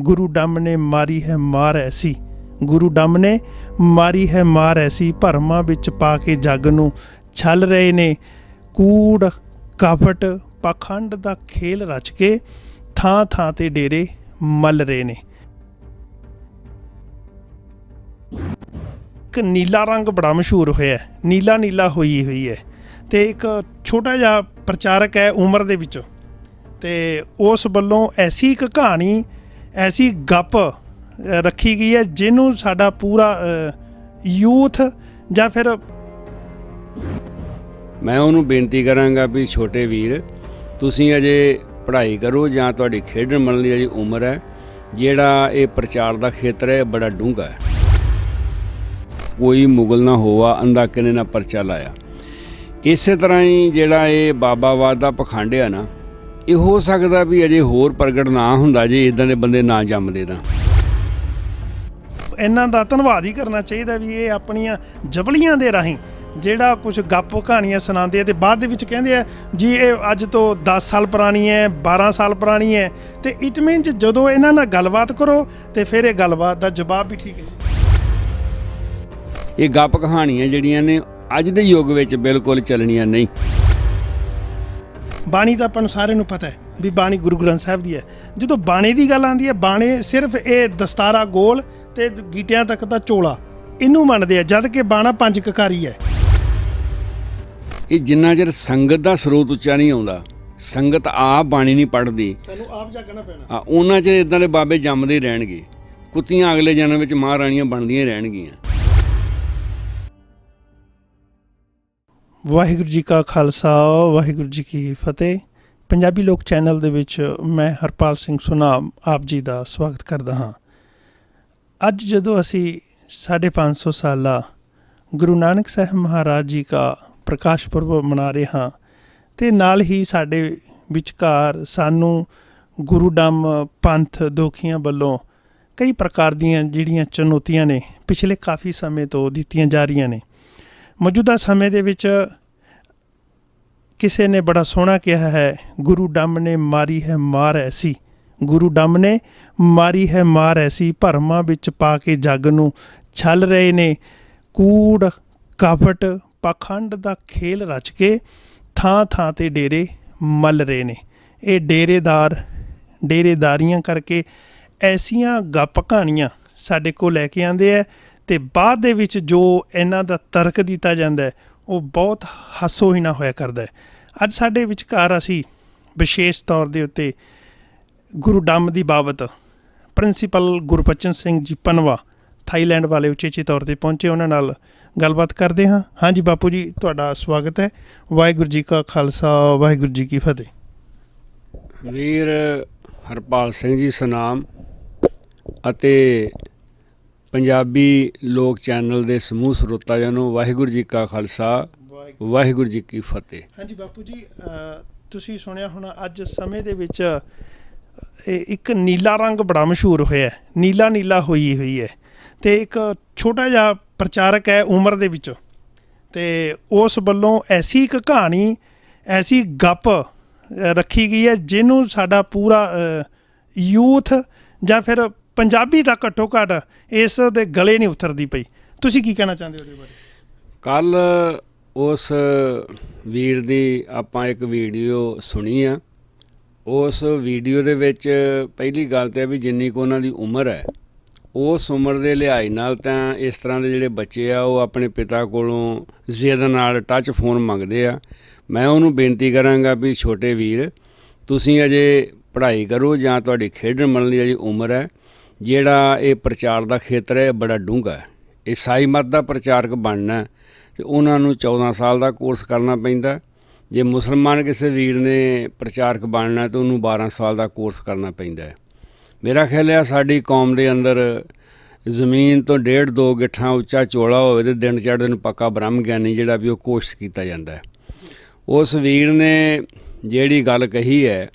ਗੁਰੂ dumb ਨੇ ਮਾਰੀ ਹੈ ਮਾਰ ਐਸੀ। ਗੁਰੂ ਡੰਮ ਨੇ ਮਾਰੀ ਹੈ ਮਾਰ ਐਸੀ, ਭਰਮਾਂ ਵਿੱਚ ਪਾ ਕੇ ਜੱਗ ਨੂੰ ਛਲ ਰਹੇ ਨੇ। ਕੂੜ ਕਪਟ ਪਖੰਡ ਦਾ ਖੇਲ ਰਚ ਕੇ ਥਾਂ ਥਾਂ ਤੇ ਡੇਰੇ ਮੱਲ ਰਹੇ ਨੇ। ਇੱਕ ਨੀਲਾ ਰੰਗ ਬੜਾ ਮਸ਼ਹੂਰ ਹੋਇਆ ਨੀਲਾ ਨੀਲਾ ਹੋਈ ਹੋਈ ਹੈ। ਤੇ ਇੱਕ ਛੋਟਾ ਜਿਹਾ ਪ੍ਰਚਾਰਕ ਹੈ ਉਮਰ ਦੇ ਵਿੱਚ। ਤੇ ਉਸ ਵੱਲੋਂ ਐਸੀ ਇੱਕ ਕਹਾਣੀ ਐਸੀ ਗੱਪ ਰੱਖੀ ਗਈ ਹੈ ਜਿਹਨੂੰ ਸਾਡਾ ਪੂਰਾ ਯੂਥ ਜਾਂ ਫਿਰ ਮੈਂ ਉਹਨੂੰ ਬੇਨਤੀ ਕਰਾਂਗਾ ਵੀ ਛੋਟੇ ਵੀਰ, ਤੁਸੀਂ ਅਜੇ ਪੜ੍ਹਾਈ ਕਰੋ ਜਾਂ ਤੁਹਾਡੀ ਖੇਡਣ ਮਲਣ ਦੀ ਅਜੇ ਉਮਰ ਹੈ, ਜਿਹੜਾ ਇਹ ਪ੍ਰਚਾਰ ਦਾ ਖੇਤਰ ਹੈ, ਇਹ ਬੜਾ ਡੂੰਘਾ ਹੈ। ਕੋਈ ਮੁਗਲ ਨਾ ਹੋਵਾ ਅੰਦਾ ਕਿਨੇ ਨਾ ਪਰਚਾ ਲਾਇਆ। ਇਸੇ ਤਰ੍ਹਾਂ ਹੀ ਜਿਹੜਾ ਇਹ ਬਾਬਾਵਾਦ ਦਾ ਪਖੰਡ ਆ ਨਾ ਇਹ ਹੋ ਸਕਦਾ ਵੀ ਅਜੇ ਹੋਰ ਪ੍ਰਗਟ ਨਾ ਹੁੰਦਾ ਜੇ ਇਦਾਂ ਦੇ ਬੰਦੇ ਨਾ ਜੰਮਦੇ ਤਾਂ। ਇਹਨਾਂ ਦਾ ਧੰਨਵਾਦ ਹੀ ਕਰਨਾ ਚਾਹੀਦਾ ਵੀ ਇਹ ਆਪਣੀਆਂ ਜਬਲੀਆਂ ਦੇ ਰਾਹੀਂ ਜਿਹੜਾ ਕੁਝ ਗੱਪ ਕਹਾਣੀਆਂ ਸੁਣਾਉਂਦੇ ਆ ਤੇ ਬਾਅਦ ਦੇ ਵਿੱਚ ਕਹਿੰਦੇ ਆ ਜੀ ਇਹ ਅੱਜ ਤੋਂ 10 ਸਾਲ ਪੁਰਾਣੀ ਹੈ 12 ਸਾਲ ਪੁਰਾਣੀ ਹੈ ਤੇ ਇਟ ਮੀਨਸ ਜਦੋਂ ਇਹਨਾਂ ਨਾਲ ਗੱਲਬਾਤ ਕਰੋ ਤੇ ਫਿਰ ਇਹ ਗੱਲਬਾਤ ਦਾ ਜਵਾਬ ਵੀ ਠੀਕ ਹੈ। ਇਹ ਗੱਪ ਕਹਾਣੀਆਂ ਜਿਹੜੀਆਂ ਨੇ ਅੱਜ ਦੇ ਯੁੱਗ ਵਿੱਚ ਬਿਲਕੁਲ ਚੱਲਣੀਆਂ ਨਹੀਂ। ਬਾਣੀ ਤਾਂ ਆਪਾਂ ਨੂੰ ਸਾਰਿਆਂ ਨੂੰ ਪਤਾ ਹੈ ਵੀ ਬਾਣੀ ਗੁਰੂ ਗ੍ਰੰਥ ਸਾਹਿਬ ਦੀ ਹੈ। ਜਦੋਂ ਬਾਣੇ ਦੀ ਗੱਲ ਆਉਂਦੀ ਹੈ ਬਾਣੇ ਸਿਰਫ ਇਹ ਦਸਤਾਰਾ ਗੋਲ ਤੇ ਗੀਟਿਆਂ ਤੱਕ ਦਾ ਚੋਲਾ ਇਹਨੂੰ ਮੰਨਦੇ ਆ ਜਦ ਕਿ ਬਾਣਾ ਪੰਜ ਕਕਾਰੀ ਹੈ। ਇਹ ਜਿੰਨਾ ਚਿਰ ਸੰਗਤ ਦਾ ਸਰੋਤ ਉੱਚਾ ਨਹੀਂ ਆਉਂਦਾ ਸੰਗਤ ਆਪ ਬਾਣੀ ਨਹੀਂ ਪੜ੍ਹਦੀ। ਸਾਨੂੰ ਆਪ ਜਾਗਣਾ ਪੈਣਾ। ਆ ਉਹਨਾਂ ਚ ਇਦਾਂ ਦੇ ਬਾਬੇ ਜੰਮਦੇ ਰਹਿਣਗੇ। ਕੁੱਤੀਆਂ ਅਗਲੇ ਜਨਮ ਵਿੱਚ ਮਹਾਰਾਣੀਆਂ ਬਣਦੀਆਂ ਰਹਿਣਗੀਆਂ। ਵਾਹਿਗੁਰੂ ਜੀ ਕਾ ਖਾਲਸਾ, ਵਾਹਿਗੁਰੂ ਜੀ ਕੀ ਫਤਿਹ। ਪੰਜਾਬੀ ਲੋਕ ਚੈਨਲ ਦੇ ਵਿੱਚ ਮੈਂ ਹਰਪਾਲ ਸਿੰਘ ਸੁਨਾਮ ਆਪ ਜੀ ਦਾ ਸਵਾਗਤ ਕਰਦਾ ਹਾਂ। ਅੱਜ ਜਦੋਂ ਅਸੀਂ 550 ਸਾਲਾ ਗੁਰੂ ਨਾਨਕ ਸਾਹਿਬ ਮਹਾਰਾਜ ਜੀ ਦਾ ਪ੍ਰਕਾਸ਼ ਪੁਰਬ ਮਨਾ ਰਹੇ ਹਾਂ, ਤੇ ਨਾਲ ਹੀ ਸਾਡੇ ਵਿਚਕਾਰ ਸਾਨੂੰ ਗੁਰੂਡਮ ਪੰਥ ਦੋਖੀਆਂ ਵੱਲੋਂ ਕਈ ਪ੍ਰਕਾਰ ਦੀਆਂ ਜਿਹੜੀਆਂ ਚੁਣੌਤੀਆਂ ਨੇ ਪਿਛਲੇ ਕਾਫੀ ਸਮੇਂ ਤੋਂ ਦਿੱਤੀਆਂ ਜਾ ਰਹੀਆਂ ਨੇ। ਮੌਜੂਦਾ ਸਮੇਂ ਦੇ ਵਿੱਚ ਕਿਸੇ ਨੇ ਬੜਾ ਸੋਹਣਾ ਕਿਹਾ ਹੈ, ਗੁਰੂ ਡੰਮ ਨੇ ਮਾਰੀ ਹੈ ਮਾਰ ਐਸੀ, ਗੁਰੂ ਡੰਮ ਨੇ ਮਾਰੀ ਹੈ ਮਾਰ ਐਸੀ, ਭਰਮਾਂ ਵਿੱਚ ਪਾ ਕੇ ਜੱਗ ਨੂੰ ਛਲ ਰਹੇ ਨੇ, ਕੂੜ ਕਪਟ ਪਖੰਡ ਦਾ ਖੇਲ ਰਚ ਕੇ ਥਾਂ ਥਾਂ ਤੇ ਡੇਰੇ ਮੱਲ ਰਹੇ ਨੇ। ਇਹ ਡੇਰੇਦਾਰ, ਡੇਰੇਦਾਰੀਆਂ ਕਰਕੇ ਐਸੀਆਂ ਗੱਪ ਕਹਾਣੀਆਂ ਸਾਡੇ ਕੋਲ ਲੈ ਕੇ ਆਂਦੇ ਆ। ਤੇ ਬਾਅਦ ਦੇ ਵਿੱਚ ਜੋ ਇਹਨਾਂ ਦਾ ਤਰਕ ਦਿੱਤਾ ਜਾਂਦਾ ਉਹ ਬਹੁਤ ਹਾਸੋਹੀਣਾ ਹੋਇਆ ਕਰਦਾ ਹੈ। ਅੱਜ ਸਾਡੇ ਵਿਚਕਾਰ ਅਸੀਂ ਵਿਸ਼ੇਸ਼ ਤੌਰ ਦੇ ਉੱਤੇ ਗੁਰੂ ਡੰਮ ਦੀ ਬਾਬਤ ਪ੍ਰਿੰਸੀਪਲ ਗੁਰਬਚਨ ਸਿੰਘ ਜੀ ਪਨਵਾ ਥਾਈਲੈਂਡ ਵਾਲੇ ਉਚੇਚੇ ਤੌਰ ਤੇ ਪਹੁੰਚੇ, ਉਹਨਾਂ ਨਾਲ ਗੱਲਬਾਤ ਕਰਦੇ ਹਾਂ। ਹਾਂਜੀ ਬਾਪੂ ਜੀ, ਤੁਹਾਡਾ ਸਵਾਗਤ ਹੈ। ਵਾਹਿਗੁਰੂ ਜੀ ਕਾ ਖਾਲਸਾ, ਵਾਹਿਗੁਰੂ ਜੀ ਕੀ ਫਤਿਹ। ਵੀਰ ਹਰਪਾਲ ਸਿੰਘ ਜੀ ਸਨਾਮ ਅਤੇ ਪੰਜਾਬੀ ਲੋਕ ਚੈਨਲ ਦੇ ਸਮੂਹ ਸਰੋਤਾ ਨੂੰ ਵਾਹਿਗੁਰੂ ਜੀ ਕਾ ਖਾਲਸਾ ਵਾਹਿਗੁਰੂ। ਜੀ ਕੀ ਫਤਿਹ। ਹਾਂਜੀ ਬਾਪੂ ਜੀ ਤੁਸੀਂ ਸੁਣਿਆ ਹੋਣਾ ਅੱਜ ਸਮੇਂ ਦੇ ਵਿੱਚ ਇੱਕ ਨੀਲਾ ਰੰਗ ਬੜਾ ਮਸ਼ਹੂਰ ਹੋਇਆ। ਨੀਲਾ ਨੀਲਾ ਹੋਈ ਹੋਈ ਹੈ। ਤੇ ਇੱਕ ਛੋਟਾ ਜਿਹਾ ਪ੍ਰਚਾਰਕ ਹੈ ਉਮਰ ਦੇ ਵਿੱਚੋਂ। ਤੇ ਉਸ ਵੱਲੋਂ ਐਸੀ ਇੱਕ ਕਹਾਣੀ ਐਸੀ ਗੱਪ ਰੱਖੀ ਗਈ ਹੈ ਜਿਹਨੂੰ ਸਾਡਾ ਪੂਰਾ ਯੂਥ ਜਾਂ ਫਿਰ ਪੰਜਾਬੀ ਦਾ ਘੱਟੋ ਘੱਟ ਇਸ ਦੇ ਗਲੇ ਨਹੀਂ ਉਤਰਦੀ ਪਈ। ਤੁਸੀਂ ਕੀ ਕਹਿਣਾ ਚਾਹੁੰਦੇ ਹੋ ਉਹਦੇ ਬਾਰੇ? ਕੱਲ ਉਸ ਵੀਰ ਦੀ ਆਪਾਂ ਇੱਕ ਵੀਡੀਓ ਸੁਣੀ ਆ। ਉਸ ਵੀਡੀਓ ਦੇ ਵਿੱਚ ਪਹਿਲੀ ਗੱਲ ਤੇ ਵੀ ਜਿੰਨੀ ਕੁ ਉਹਨਾਂ ਦੀ ਉਮਰ ਹੈ, ਉਸ ਉਮਰ ਦੇ ਲਿਹਾਜ਼ ਨਾਲ ਤਾਂ ਇਸ ਤਰ੍ਹਾਂ ਦੇ ਜਿਹੜੇ ਬੱਚੇ ਆ, ਉਹ ਆਪਣੇ ਪਿਤਾ ਕੋਲੋਂ ਜ਼ਿੱਦ ਨਾਲ ਟੱਚ ਫੋਨ ਮੰਗਦੇ ਆ। ਮੈਂ ਉਹਨੂੰ ਬੇਨਤੀ ਕਰਾਂਗਾ ਵੀ ਛੋਟੇ ਵੀਰ, ਤੁਸੀਂ ਅਜੇ ਪੜ੍ਹਾਈ ਕਰੋ ਜਾਂ ਤੁਹਾਡੀ ਖੇਡਣ ਮਲਣ ਦੀ ਅਜੇ ਉਮਰ ਹੈ ਜਿਹੜਾ ਇਹ ਪ੍ਰਚਾਰ ਦਾ ਖੇਤਰ ਹੈ, ਇਹ ਬੜਾ ਡੂੰਘਾ ਹੈ। ਈਸਾਈ ਮਤ ਦਾ ਪ੍ਰਚਾਰਕ ਬਣਨਾ ਹੈ ਤੇ ਉਹਨਾਂ ਨੂੰ 14 ਸਾਲ ਦਾ ਕੋਰਸ ਕਰਨਾ ਪੈਂਦਾ ਜੇ ਮੁਸਲਮਾਨ ਕਿਸੇ ਵੀਰ ਨੇ ਪ੍ਰਚਾਰਕ ਬਣਨਾ ਤਾਂ ਉਹਨੂੰ 12 ਸਾਲ ਦਾ ਕੋਰਸ ਕਰਨਾ ਪੈਂਦਾ ਹੈ। ਮੇਰਾ ਖਿਆਲ ਹੈ ਸਾਡੀ ਕੌਮ ਦੇ ਅੰਦਰ ਜ਼ਮੀਨ ਤੋਂ ਡੇਢ ਦੋ ਗਿੱਠਾਂ ਉੱਚਾ ਚੋਲਾ ਹੋਵੇ ਤੇ ਦਿਨ ਚੜ੍ਹਦੇ ਨੂੰ ਪੱਕਾ ਬ੍ਰਹਮ ਗਿਆਨੀ ਜਿਹੜਾ ਵੀ ਉਹ ਕੋਸ਼ਿਸ਼ ਕੀਤਾ ਜਾਂਦਾ ਹੈ। ਉਸ ਵੀਰ ਨੇ ਜਿਹੜੀ ਗੱਲ ਕਹੀ ਹੈ,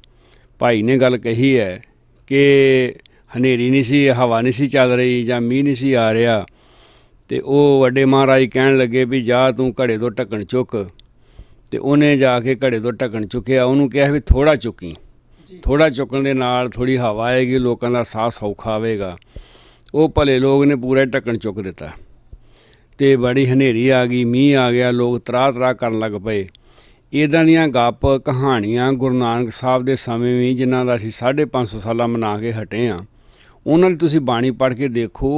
ਭਾਈ ਨੇ ਗੱਲ ਕਹੀ ਹੈ ਕਿ ਹਨੇਰੀ ਨਹੀਂ ਸੀ ਹਵਾ ਨਹੀਂ ਸੀ ਚੱਲ ਰਹੀ ਜਾਂ ਮੀਂਹ ਨਹੀਂ ਸੀ ਆ ਰਿਹਾ। ਤੇ ਉਹ ਵੱਡੇ ਮਹਾਰਾਜ ਕਹਿਣ ਲੱਗੇ ਵੀ ਜਾ ਤੂੰ ਘੜੇ ਤੋਂ ਢੱਕਣ ਚੁੱਕ। ਤੇ ਉਹਨੇ ਜਾ ਕੇ ਘੜੇ ਤੋਂ ਢੱਕਣ ਚੁੱਕਿਆ। ਉਹਨੂੰ ਕਿਹਾ ਵੀ ਥੋੜਾ ਚੁੱਕੀ। ਥੋੜਾ ਚੁੱਕਣ ਦੇ ਨਾਲ ਥੋੜੀ ਹਵਾ ਆਏਗੀ ਲੋਕਾਂ ਦਾ ਸਾਹ ਸੌਖਾ ਆਵੇਗਾ। ਉਹ ਭਲੇ ਲੋਕ ਨੇ ਪੂਰਾ ਹੀ ਢੱਕਣ ਚੁੱਕ ਦਿੱਤਾ। ਤੇ ਬੜੀ ਹਨੇਰੀ ਆ ਗਈ ਮੀਂਹ ਆ ਗਿਆ ਲੋਕ ਤਰਾਹ ਤਰਾਹ ਕਰਨ ਲੱਗ ਪਏ। ਇਦਾਂ ਦੀਆਂ ਗੱਪ ਕਹਾਣੀਆਂ ਗੁਰੂ ਨਾਨਕ ਸਾਹਿਬ ਦੇ ਸਮੇਂ ਵੀ ਜਿਨ੍ਹਾਂ ਦਾ ਅਸੀਂ 550 ਸਾਲਾ ਮਨਾ ਕੇ ਹਟੇ ਆ। ਉਹਨਾਂ ਦੀ ਤੁਸੀਂ ਬਾਣੀ ਪੜ੍ਹ ਕੇ ਦੇਖੋ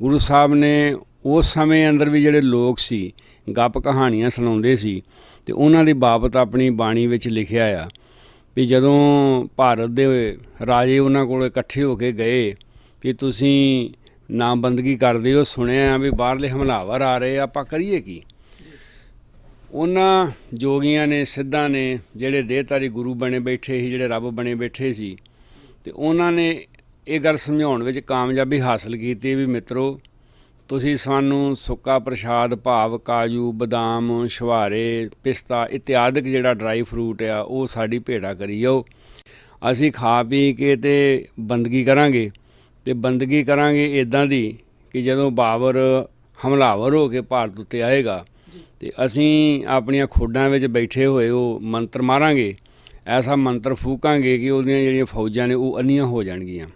ਗੁਰੂ ਸਾਹਿਬ ਨੇ ਉਸ ਸਮੇਂ ਅੰਦਰ ਵੀ ਜਿਹੜੇ ਲੋਕ ਸੀ ਗੱਪ ਕਹਾਣੀਆਂ ਸੁਣਾਉਂਦੇ ਸੀ ਤੇ ਉਹਨਾਂ ਦੀ ਬਾਬਤ ਆਪਣੀ ਬਾਣੀ ਵਿੱਚ ਲਿਖਿਆ ਆ ਵੀ ਜਦੋਂ ਭਾਰਤ ਦੇ ਰਾਜੇ ਉਹਨਾਂ ਕੋਲ ਇਕੱਠੇ ਹੋ ਕੇ ਗਏ ਵੀ ਤੁਸੀਂ ਨਾਮਬੰਦਗੀ ਕਰਦੇ ਹੋ ਸੁਣਿਆ ਆ ਵੀ ਬਾਹਰਲੇ ਹਮਲਾਵਰ ਆ ਰਹੇ ਆ, ਆਪਾਂ ਕਰੀਏ ਕੀ? ਉਹਨਾਂ ਜੋਗੀਆਂ ਨੇ ਸਿੱਧਾਂ ਨੇ ਜਿਹੜੇ ਦੇਹਧਾਰੀ ਗੁਰੂ ਬਣੇ ਬੈਠੇ ਸੀ ਜਿਹੜੇ ਰੱਬ ਬਣੇ ਬੈਠੇ ਸੀ ਤੇ ਉਹਨਾਂ ਨੇ ਇਹ ਗੱਲ ਸਮਝਾਉਣ ਵਿੱਚ ਕਾਮਯਾਬੀ ਹਾਸਲ ਕੀਤੀ ਵੀ ਮਿੱਤਰੋ ਤੁਸੀਂ ਸਾਨੂੰ ਸੁੱਕਾ ਪ੍ਰਸ਼ਾਦ ਭਾਵ ਕਾਜੂ ਬਦਾਮ ਸ਼ਵਾਰੇ ਪਿਸਤਾ ਇਤਿਆਦਿਕ ਜਿਹੜਾ ਡਰਾਈ ਫਰੂਟ ਆ ਉਹ ਸਾਡੀ ਭੇੜਾ ਕਰੀ ਜਾਓ। ਅਸੀਂ ਖਾ ਪੀ ਕੇ ਤੇ ਬੰਦਗੀ ਕਰਾਂਗੇ ਤੇ ਬੰਦਗੀ ਕਰਾਂਗੇ ਇਦਾਂ ਦੀ ਕਿ ਜਦੋਂ ਬਾਬਰ ਹਮਲਾਵਰ ਹੋ ਕੇ ਭਾਰਤ ਉੱਤੇ ਆਏਗਾ ਤੇ ਅਸੀਂ ਆਪਣੀਆਂ ਖੋਡਾਂ ਵਿੱਚ ਬੈਠੇ ਹੋਏ ਉਹ ਮੰਤਰ ਮਾਰਾਂਗੇ ਐਸਾ ਮੰਤਰ ਫੂਕਾਂਗੇ ਕਿ ਉਹਦੀਆਂ ਜਿਹੜੀਆਂ ਫੌਜਾਂ ਨੇ ਉਹ ਅੰਨੀਆਂ ਹੋ ਜਾਣਗੀਆਂ।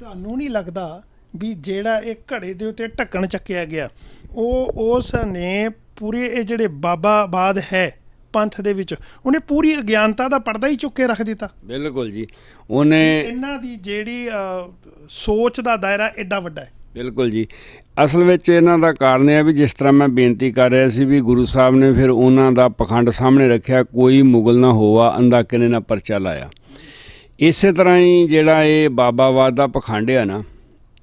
ਤੁਹਾਨੂੰ ਨਹੀਂ ਲੱਗਦਾ ਵੀ ਜਿਹੜਾ ਇਹ ਘੜੇ ਦੇ ਉੱਤੇ ਢੱਕਣ ਚੱਕਿਆ ਗਿਆ ਉਹ ਉਸ ਨੇ ਪੂਰੇ ਇਹ ਜਿਹੜੇ ਬਾਬਾਬਾਦ ਹੈ ਪੰਥ ਦੇ ਵਿੱਚ ਉਹਨੇ ਪੂਰੀ ਅਗਿਆਨਤਾ ਦਾ ਪਰਦਾ ਹੀ ਚੁੱਕ ਕੇ ਰੱਖ ਦਿੱਤਾ। ਬਿਲਕੁਲ ਜੀ ਉਹਨੇ ਇਹਨਾਂ ਦੀ ਜਿਹੜੀ ਸੋਚ ਦਾ ਦਾਇਰਾ ਐਡਾ ਵੱਡਾ ਹੈ। ਬਿਲਕੁਲ ਜੀ ਅਸਲ ਵਿੱਚ ਇਹਨਾਂ ਦਾ ਕਾਰਨ ਇਹ ਹੈ ਵੀ ਜਿਸ ਤਰ੍ਹਾਂ ਮੈਂ ਬੇਨਤੀ ਕਰ ਰਿਹਾ ਸੀ ਵੀ ਗੁਰੂ ਸਾਹਿਬ ਨੇ ਫਿਰ ਉਹਨਾਂ ਦਾ ਪਖੰਡ ਸਾਹਮਣੇ ਰੱਖਿਆ ਕੋਈ ਮੁਗਲ ਨਾ ਹੋਵਾ ਅੰਦਾ ਕਿਨੇ ਨਾ ਪਰਚਾ ਲਾਇਆ। ਇਸੇ ਤਰ੍ਹਾਂ ਹੀ ਜਿਹੜਾ ਇਹ ਬਾਬਾਵਾਦ ਦਾ ਪਖੰਡ ਆ ਨਾ,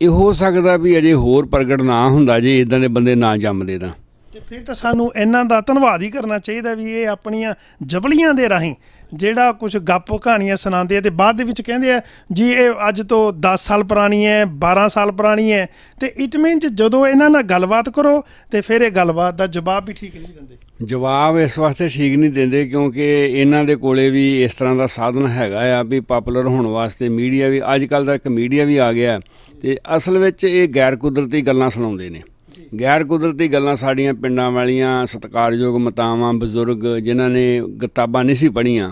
ਇਹ ਹੋ ਸਕਦਾ ਵੀ ਅਜੇ ਹੋਰ ਪ੍ਰਗਟ ਨਾ ਹੁੰਦਾ ਜੇ ਇਦਾਂ ਦੇ ਬੰਦੇ ਨਾ ਜੰਮਦੇ ਤਾਂ। ਤੇ ਫਿਰ ਤਾਂ ਸਾਨੂੰ ਇਹਨਾਂ ਦਾ ਧੰਨਵਾਦ ਹੀ ਕਰਨਾ ਚਾਹੀਦਾ ਵੀ ਇਹ ਆਪਣੀਆਂ ਜਬਲੀਆਂ ਦੇ ਰਾਹੀਂ ਜਿਹੜਾ ਕੁਝ ਗੱਪ ਕਹਾਣੀਆਂ ਸੁਣਾਉਂਦੇ ਆ ਤੇ ਬਾਅਦ ਦੇ ਵਿੱਚ ਕਹਿੰਦੇ ਆ, ਜੀ ਇਹ ਅੱਜ ਤੋਂ 10 ਸਾਲ ਪੁਰਾਣੀ ਹੈ 12 ਸਾਲ ਪੁਰਾਣੀ ਹੈ, ਤੇ ਇਟ ਮੀਨਸ ਜਦੋਂ ਇਹਨਾਂ ਨਾਲ ਗੱਲਬਾਤ ਕਰੋ ਤੇ ਫਿਰ ਇਹ ਗੱਲਬਾਤ ਦਾ ਜਵਾਬ ਵੀ ਠੀਕ ਨਹੀਂ ਦਿੰਦੇ। ਜਵਾਬ ਇਸ ਵਾਸਤੇ ਠੀਕ ਨਹੀਂ ਦਿੰਦੇ ਕਿਉਂਕਿ ਇਹਨਾਂ ਦੇ ਕੋਲੇ ਵੀ ਇਸ ਤਰ੍ਹਾਂ ਦਾ ਸਾਧਨ ਹੈਗਾ ਆ ਵੀ ਪਪੂਲਰ ਹੋਣ ਵਾਸਤੇ ਮੀਡੀਆ ਵੀ ਅੱਜ ਕੱਲ ਦਾ ਇੱਕ ਮੀਡੀਆ ਵੀ ਆ ਗਿਆ ਤੇ ਅਸਲ ਵਿੱਚ ਇਹ ਗੈਰ ਕੁਦਰਤੀ ਗੱਲਾਂ ਸੁਣਾਉਂਦੇ ਨੇ। ਗੈਰ ਕੁਦਰਤੀ ਗੱਲਾਂ ਸਾਡੀਆਂ ਪਿੰਡਾਂ ਵਾਲੀਆਂ, ਸਤਿਕਾਰਯੋਗ ਮਤਾਵਾਂ, ਬਜ਼ੁਰਗ ਜਿਨ੍ਹਾਂ ਨੇ ਕਿਤਾਬਾਂ ਨਹੀਂ ਸੀ ਪੜ੍ਹੀਆਂ,